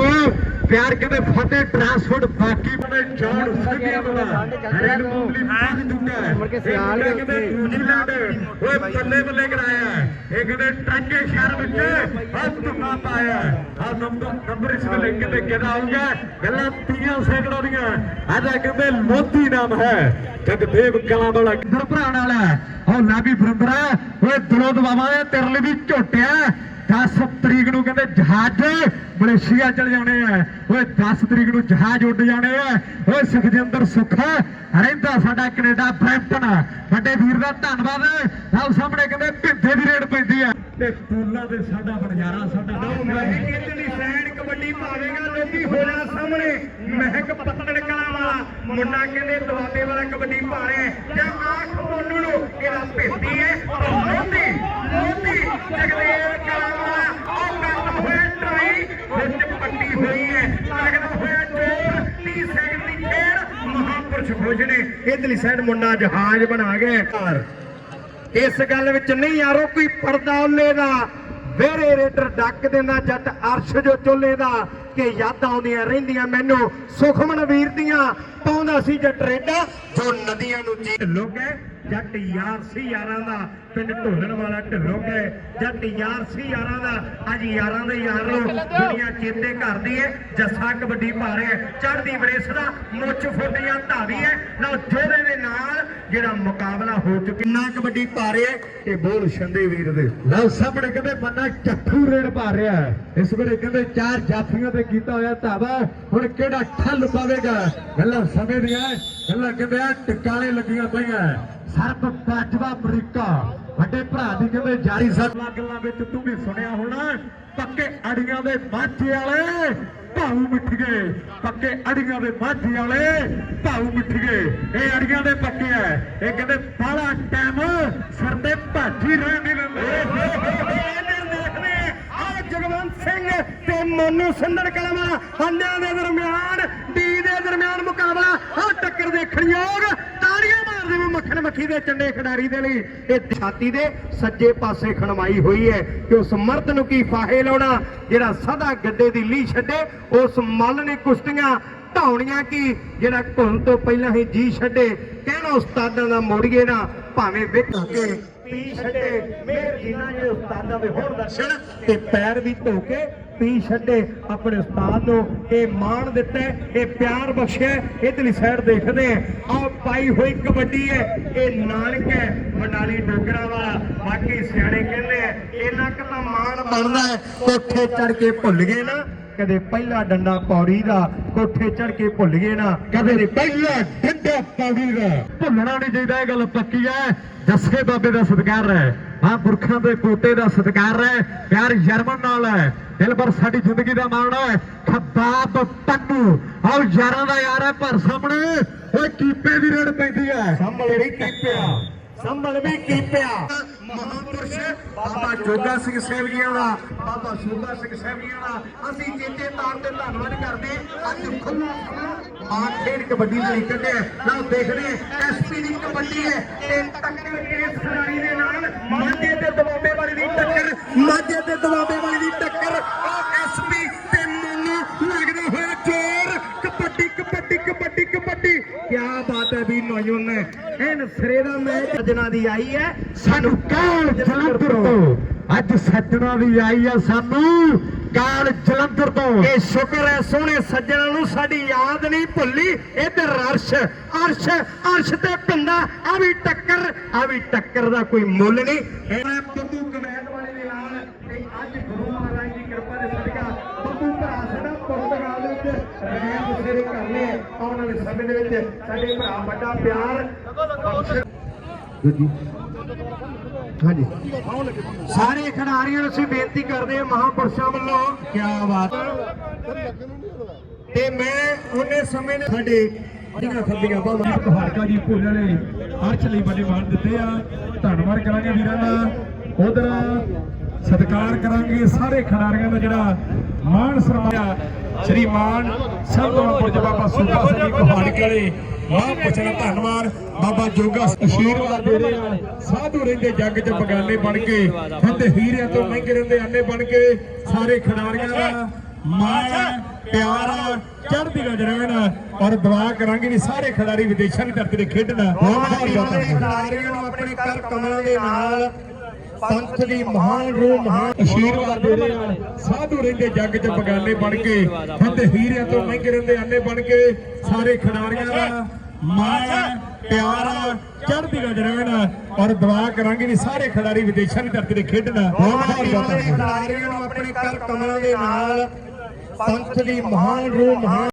ਪਿਆਰ ਕਹਿੰਦੇ ਫਤਿਹ ਟਰਾਂਸਪੋਰਟ ਬਾਕੀ ਬਣੇ ਜੋੜ ਸਕਿਆ ਬਣਾ। ਰੇਡ ਸਿਆਲ ਇਹ ਮੁੰਡਾ ਕਹਿੰਦੇ ਨਿਊਜ਼ੀਲੈਂਡ ਓਏ ਬੱਲੇ ਬੱਲੇ ਕਰਾਇਆ। ਇਹ ਕਹਿੰਦੇ ਟਾਂਗੇ ਸ਼ਹਿਰ ਵਿੱਚ ਹੱਥ ਤੁਕਾ ਪਾਇਆ ਆ ਨੰਬਰ ਨੰਬਰ ਇਸ ਵੇਲੇ ਕਹਿੰਦੇ ਕਿਹਦਾ ਆਊਗਾ ਗੱਲਾਂ ਤੀਆਂ ਸੈਂਕੜਾਂ ਦੀਆਂ। ਅੱਜ ਕਹਿੰਦੇ ਲੋਧੀ ਨਾਮ ਹੈ। ਜਗਦੇਵ ਕਲਾਂ ਵਾਲਾ ਇਧਰ ਭਰਾਣ ਵਾਲਾ ਹੋ। ਲਾਬੀ ਬਰੰਦਰਾ ਓਏ ਦਿਲੋਂ ਦਵਾਵਾਂ ਦੇ ਤੇਰੇ ਲਈ ਵੀ ਝੋਟਿਆ। 10 ਤਰੀਕ ਨੂੰ ਕਹਿੰਦੇ ਜਹਾਜ਼ ਮਲੇਸ਼ੀਆ ਚਲ ਜਾਣੇ ਆ। ਓਏ 10 ਤਰੀਕ ਨੂੰ ਜਹਾਜ਼ ਉੱਡ ਜਾਣੇ ਆ। ਓਏ ਸੁਖਜਿੰਦਰ ਸੁੱਖਾ ਰਹਿੰਦਾ ਸਾਡਾ ਕੈਨੇਡਾ ਬ੍ਰੈਂਪਟਨ। ਵੱਡੇ ਵੀਰ ਦਾ ਧੰਨਵਾਦ। ਆਹ ਸਾਹਮਣੇ ਕਹਿੰਦੇ ਭਿੰਦੇ ਦੀ ਰੇਡ ਪੈਂਦੀ ਆ। ਤੇ ਫੂਲਾਂ ਦੇ ਸਾਡਾ ਬਨਜਾਰਾ ਸਾਡਾ ਮੈਂ ਕਿਹਦੀ ਸਾਈਡ ਕਬੱਡੀ ਪਾਵੇਗਾ ਲੋਕੀ ਹੋ ਜਾ ਸਾਹਮਣੇ ਮਹਿਕ ਪੱਤਣ ਵਾਲਾ ਮੁੰਡਾ ਕਹਿੰਦੇ ਦਵਾਬੇ ਵਾਲਾ ਕਬੱਡੀ ਪਾ ਜਾਂ ਆਖ ਮੋਨੂ ਨੂੰ ਇਹਦਾ ਭਿੰਦੀ ਹੈ। ਮੋਦੀ ਮੋਦੀ ਜਗਦੇਵ ਕਲਾ ਉਹ ਕਰਦਾ ਹੋਇਆ ਟਰਾਈ, ਵਿੱਚ ਪੱਟੀ ਹੋਈ ਹੈ। ਲੱਗਦਾ ਹੋਇਆ ਜੋਰ 30 ਸੈਕਿੰਡ ਦੀ ਖੇਡ, ਮਹਾਪੁਰਸ਼ ਖੋਜਣੇ ਇਧਰਲੀ ਸਾਈਡ ਮੁੰਡਾ ਜਹਾਜ਼ ਬਣਾ ਗਿਆ ਇਸ ਗੱਲ ਵਿੱਚ ਨਹੀਂ ਯਾਰੋ ਕੋਈ ਪਰਦਾ ਉਹਲੇ ਦਾ। ਵੇਰੇ ਰੇਟਰ ਡੱਕ ਦਿੰਦਾ, ਜੱਟ ਅਰਸ਼ ਜੋ ਚੁੱਲੇ ਦਾ ਕਿ ਯਾਦਾਂ ਆਉਂਦੀਆਂ ਰਹਿੰਦੀਆਂ ਮੈਨੂੰ। ਸੁਖਮਨ ਵੀਰ ਦੀਆਂ, ਪਾਉਂਦਾ ਸੀ ਜੱਟ ਰੇਡਾ, ਜੋ ਨਦੀਆਂ ਨੂੰ ਜੀ ਲੋਕ ਜੱਟ ਯਾਰ ਸੀ ਯਾਰਾਂ ਦਾ, ਪਿੰਡ ਢੋਲਣ ਵਾਲਾ ਢਿੱਲੋਂ ਗਏ। ਜੱਟ ਯਾਰ ਸੀ ਯਾਰਾਂ ਦਾ, ਅੱਜ ਯਾਰਾਂ ਦੇ ਯਾਰ ਨੂੰ ਦੁਨੀਆ ਚੇਤੇ ਕਰਦੀ ਹੈ ਜੱਸਾ ਕਬੱਡੀ ਪਾ ਰਿਹਾ ਚੜ੍ਹਦੀ ਵਰੇਸ ਦਾ, ਮੁੱਛ ਫੁੱਟੀਆਂ ਧਾਵੀ ਹੈ ਨਾ ਜੋੜੇ ਦੇ ਨਾਲ ਜਿਹੜਾ ਮੁਕਾਬਲਾ ਹੋ ਚੁੱਕਿਆ ਨਾ ਕਬੱਡੀ ਪਾ ਰਿਹਾ ਤੇ ਬੋਲ ਸ਼ੰਦੇ ਵੀਰ ਦੇ। ਲਓ ਸਾਹਮਣੇ ਕਹਿੰਦੇ ਬੰਨਾ ਚੱਠੂ ਰੇਡ ਪਾ ਰਿਹਾ ਇਸ ਵੇਲੇ ਕਹਿੰਦੇ ਚਾਰ ਜਾਫੀਆਂ ਤੇ ਕੀਤਾ ਹੋਇਆ ਧਾਵਾ। ਹੁਣ ਕਿਹੜਾ ਠੱਲ ਪਾਵੇਗਾ? ਗੱਲਾਂ ਸਮੇਂ ਦੀਆਂ ਗੱਲਾਂ ਕਹਿੰਦੇ ਆ ਟਿਕਾਲੇ ਲੱਗੀਆਂ ਪਈਆਂ ਸਰਬ ਬਾਜਵਾ ਅਮਰੀਕਾ ਵੱਡੇ ਭਰਾ ਦੀ ਕਹਿੰਦੇ ਜਾਰੀ ਸੱਲਾ ਗੱਲਾਂ ਵਿੱਚ ਤੂੰ ਵੀ ਸੁਣਿਆ ਹੋਣਾ ਪੱਕੇ ਅੜੀਆਂ ਦੇ ਮਾਝੇ ਵਾਲੇ ਭਾਊ ਮਿੱਠ ਗਏ ਪੱਕੇ ਅੜੀਆਂ ਦੇ ਮਾਝੇ ਵਾਲੇ ਭਾਊ ਮਿੱਠ ਗਏ ਇਹ ਅੜੀਆਂ ਦੇ ਪੱਕੇ ਆ ਇਹ ਕਹਿੰਦੇ ਬਾਲਾ ਟਾਈਮ ਸਿਰ ਤੇ ਭਾਜੀ ਰਹਿਣ ਨਹੀਂ ਦਿੰਦੇ ਆ ਜਗਵੰਤ ਸਿੰਘ ਤੇ ਮੋਨੂ ਸਿੰਧੜ ਕਲਮਾ ਹੰਡਿਆਂ ਦੇ ਦਰਮਿਆਨ ਡੀ ਦੇ ਦਰਮਿਆਨ ਮੁਕਾਬਲਾ ਆ ਟੱਕਰ ਦੇਖਣ ਯੋਗ ਮੱਖਣ ਮੱਖੀ ਦੇ ਚੰਡੇ ਖਿਡਾਰੀ ਦੇ ਲਈ ਇਹ ਛਾਤੀ ਦੇ ਸੱਜੇ ਪਾਸੇ ਖਣਵਾਈ ਹੋਈ ਹੈ ਕਿ ਉਸ ਮਰਦ ਨੂੰ ਕੀ ਫਾਹੇ ਲਾਉਣਾ? ਜਿਹੜਾ ਸਦਾ ਗੱਡੇ ਦੀ ਲੀ ਛੱਡੇ ਉਸ ਮੱਲ ਨੇ ਕੁਸ਼ਤੀਆਂ ਢਾਉਣੀਆਂ ਕੀ? ਜਿਹੜਾ ਘੁਣ ਤੋਂ ਪਹਿਲਾਂ ਹੀ ਜੀ ਛੱਡੇ ਕਹਿਣਾ ਉਸਤਾਦਾਂ ਦਾ ਮੋੜੀਏ ਨਾ ਭਾਵੇਂ ਵਿਕ ਕੇ ਪੀ ਛੱਡੇ ਮੇਰ ਜੀਨਾ ਜਿਹੜੇ ਉਸਤਾਦਾਂ ਦੇ ਹੋਰ ਦਰਸ਼ਨ ਤੇ ਪੈਰ ਵੀ ਧੋ ਕੇ ਪੀ ਛੱਡੇ ਆਪਣੇ ਉਸਤਾਦ ਨੂੰ। ਇਹ ਮਾਣ ਦਿੱਤਾ ਹੈ, ਇਹ ਪਿਆਰ ਬਖਸ਼ਿਆ ਹੈ। ਇਧਰਲੀ ਸਾਈਡ ਦੇਖਦੇ ਆ ਆਹ ਪਾਈ ਹੋਈ ਕਬੱਡੀ ਹੈ ਇਹ ਨਾਨਕ ਹੈ ਮੰਡਾਲੀ ਡੋਗਰਾ ਵਾਲਾ। ਬਾਕੀ ਸਿਆਣੇ ਕਹਿੰਦੇ ਆ ਇਹਨਾਂ ਕ ਤਾਂ ਮਾਣ ਬਣਦਾ ਹੈ ਕੋਠੇ ਚੜ ਕੇ ਭੁੱਲ ਗਏ ਨਾ। ਕਦੇ ਪਹਿਲਾ ਡੰਡਾ ਪੌੜੀ ਦਾ ਕੋਠੇ ਚੜ ਕੇ ਭੁੱਲ ਗਏ ਨਾ। ਕਦੇ ਪਹਿਲਾ ਡੰਡਾ ਪੌੜੀ ਦਾ। ਭੁੱਲਣਾ ਨਹੀਂ ਚਾਹੀਦਾ ਇਹ ਗੱਲ ਪੱਕੀ ਹੈ। ਜੱਸੇ ਬਾਬੇ ਦਾ ਸਤਿਕਾਰ ਹੈ ਹਾਂ ਪੁਰਖਾਂ ਦੇ ਪੋਤੇ ਦਾ ਸਤਿਕਾਰ ਹੈ ਪਿਆਰ ਜਰਮਨ ਨਾਲ ਹੈ। ਦਿਲ ਪਰ ਸਾਡੀ ਜ਼ਿੰਦਗੀ ਦਾ ਮਾਣ ਹੈ। ਖਬਾਬ ਪੰਨੂ। ਆਓ ਯਾਰਾਂ ਦਾ ਯਾਰ ਹੈ ਪਰ ਸਾਹਮਣੇ। ਓਏ ਕੀਪੇ ਦੀ ਰੇਡ ਪੈਂਦੀ ਹੈ। ਸੰਭਲ ਵੀ ਕੀਪਿਆ ਸੰਭਲ ਵੀ ਕੀਪਿਆ ਮਹਾਪੁਰਸ਼ ਬਾਬਾ ਜੋਗਾ ਸਿੰਘ ਸੇਵਗੀਆਂ ਦਾ ਬਾਬਾ ਸੂਬਾ ਸਿੰਘ ਸੇਵਗੀਆਂ ਦਾ ਅਸੀਂ ਚੇਤੇ ਤੌਰ ਤੇ ਧੰਨਵਾਦ ਕਰਦੇ ਅੱਜ ਖੁੱਲਾ ਮਾਨ ਖੇਡ ਕਬੱਡੀ ਲਈ ਕੱਢਿਆ ਲਓ ਦੇਖਦੇ ਐਸਪੀ ਦੀ ਕਬੱਡੀ ਹੈ ਤੇ ਟੱਕਰ ਇਸ ਖਿਡਾਰੀ ਦੇ ਨਾਲ ਮਾਝੇ ਤੇ ਦਵਾਬੇ ਵਾਲੀ ਦੀ ਟੱਕਰ ਮਾਝੇ ਤੇ ਦਵਾਬੇ ਵਾਲੀ ਦੀ ਟੱਕਰ ਉਹ ਐਸਪੀ ਕੀ ਬਾਤ ਹੈ ਵੀ ਨੌਜਵਾਨ ਨੇ। ਐਨ ਸਿਰੇ ਦਾ ਮੈਚ ਸੱਜਣਾ ਦੀ ਆਈ ਹੈ। ਸਾਨੂੰ ਕਾਲ ਜਲੰਧਰ ਤੋਂ। ਅੱਜ ਸੱਜਣਾ ਦੀ ਆਈ ਹੈ ਸਾਨੂੰ ਗਾਲ ਜਲੰਧਰ ਤੋਂ। ਇਹ ਸ਼ੁਕਰ ਹੈ ਸੋਹਣੇ ਸੱਜਣਾ ਨੂੰ ਸਾਡੀ ਯਾਦ ਨਹੀਂ ਭੁੱਲੀ। ਇਧਰ ਅਰਸ਼ ਅਰਸ਼ ਅਰਸ਼ ਤੇ ਪਿੰਦਾ ਆ ਵੀ ਟੱਕਰ ਆ ਵੀ ਟੱਕਰ ਦਾ ਕੋਈ ਮੁੱਲ ਨਹੀਂ ਇਹ ਬੱਬੂ ਕਮੈਂਟ ਵਾਲੇ ਦੇ ਨਾਲ ਤੇ ਅੱਜ ਗੁਰੂ ਮਹਾਰਾਜ ਦੀ ਕਿਰਪਾ ਦੇ ਸਦਕਾ ਬੱਬੂ ਭਰਾ ਸਾਡਾ ਪੁਰਤਗਾਲ ਦੇ ਵਿੱਚ ਰਹਿਣ ਬਸੇਰੇ ਕਰਨੇ ਵਿੱਚ ਸਾਡੇ ਭਰਾ ਵੱਡਾ ਪਿਆਰ। ਬਖਸ਼ ਜੀ ਹਾਂਜੀ। ਸਾਰੇ ਖਿਡਾਰੀਆਂ ਨੂੰ ਅਸੀਂ ਬੇਨਤੀ ਕਰਦੇ ਹਾਂ ਮਹਾਪੁਰਸ਼ਾਂ ਵੱਲੋਂ। ਕੀ ਬਾਤ। ਤੇ ਮੈਂ ਉਹਨੇ ਸਮੇਂ ਨੇ ਸਾਡੇ ਜਿਹੜੀਆਂ ਖੱਬੀਆਂ ਬਾਹਾਂ ਹਲਕਾ ਜੀ ਭੋਲੇ ਵਾਲੇ ਅਰਚ ਲਈ ਵੱਡੇ ਮਾਨ ਦਿੱਤੇ ਆ। ਧੰਨਵਾਦ ਕਰਾਂਗੇ ਵੀਰਾਂ ਦਾ। ਉਧਰ ਸਤਿਕਾਰ ਕਰਾਂਗੇ ਸਾਰੇ ਖਿਡਾਰੀਆਂ ਦਾ ਜਿਹੜਾ ਮਾਣ ਸਨਮਾਨ ਸ਼੍ਰੀ ਮਾਨ ਸਰਦਾਰ ਬਾਬਾ ਸੁਖਾ ਸਿੰਘ ਵਾਲੇ ਵਾਹ ਪੁੱਛਣਾ ਧੰਨਵਾਦ। ਬਾਬਾ ਜੋਗਾ ਅਸ਼ੀਰਵਾਦ ਦੇ ਰਹੇ ਆ। ਸਾਧੂ ਰਹਿੰਦੇ ਜੱਗ 'ਚ ਬਗਾਨੇ ਬਣ ਕੇ ਹੁੰਦੇ ਹੀਰਿਆਂ ਤੋਂ ਮਹਿੰਗੇ ਰਹਿੰਦੇ ਆਨੇ ਬਣ ਕੇ ਸਾਰੇ ਖਿਡਾਰੀਆਂ ਦਾ ਮਾਣ ਪਿਆਰ ਚੜ੍ਹਦੀ ਕਲਾ ਰਹਿਣ ਔਰ ਦੁਆ ਕਰਾਂਗੇ ਵੀ ਸਾਰੇ ਖਿਡਾਰੀ ਵਿਦੇਸ਼ਾਂ ਦੀ ਧਰਤੀ ਤੇ ਖੇਡਣ। ਬਹੁਤ ਬਹੁਤ ਖਿਡਾਰੀਆਂ ਨੂੰ ਆਪਣੇ ਕਰ ਕਮਲਾਂ ਦੇ ਨਾਲ ਪੰਥ ਦੀ ਮਹਾਨ ਰੂਹ ਮਹਾਨ ਅਸ਼ੀਰਵਾਦ ਦੇ ਰਹੇ ਆ ਸਾਧੂ ਰਹਿੰਦੇ ਜੱਗ 'ਚ ਬਗਾਨੇ ਬਣ ਕੇ ਹੁੰਦੇ ਹੀਰਿਆਂ ਤੋਂ ਮਹਿੰਗੇ ਰਹਿੰਦੇ ਆਨੇ ਬਣ ਕੇ ਸਾਰੇ ਖਿਡਾਰੀਆਂ ਦਾ ਮਾਣ ਪਿਆਰ ਚੜ੍ਹਦੀ ਕਲਾ ਰਹਿਣ ਔਰ ਦੁਆ ਕਰਾਂਗੇ ਵੀ ਸਾਰੇ ਖਿਡਾਰੀ ਵਿਦੇਸ਼ਾਂ ਦੀ ਧਰਤੀ ਤੇ ਖੇਡਣ। ਖਿਡਾਰੀਆਂ ਨੂੰ ਆਪਣੇ ਕਰ ਕਮਲਾਂ ਦੇ ਨਾਲ ਪੰਥ ਦੀ ਮਹਾਨ ਰੂਹ ਮਹਾਨ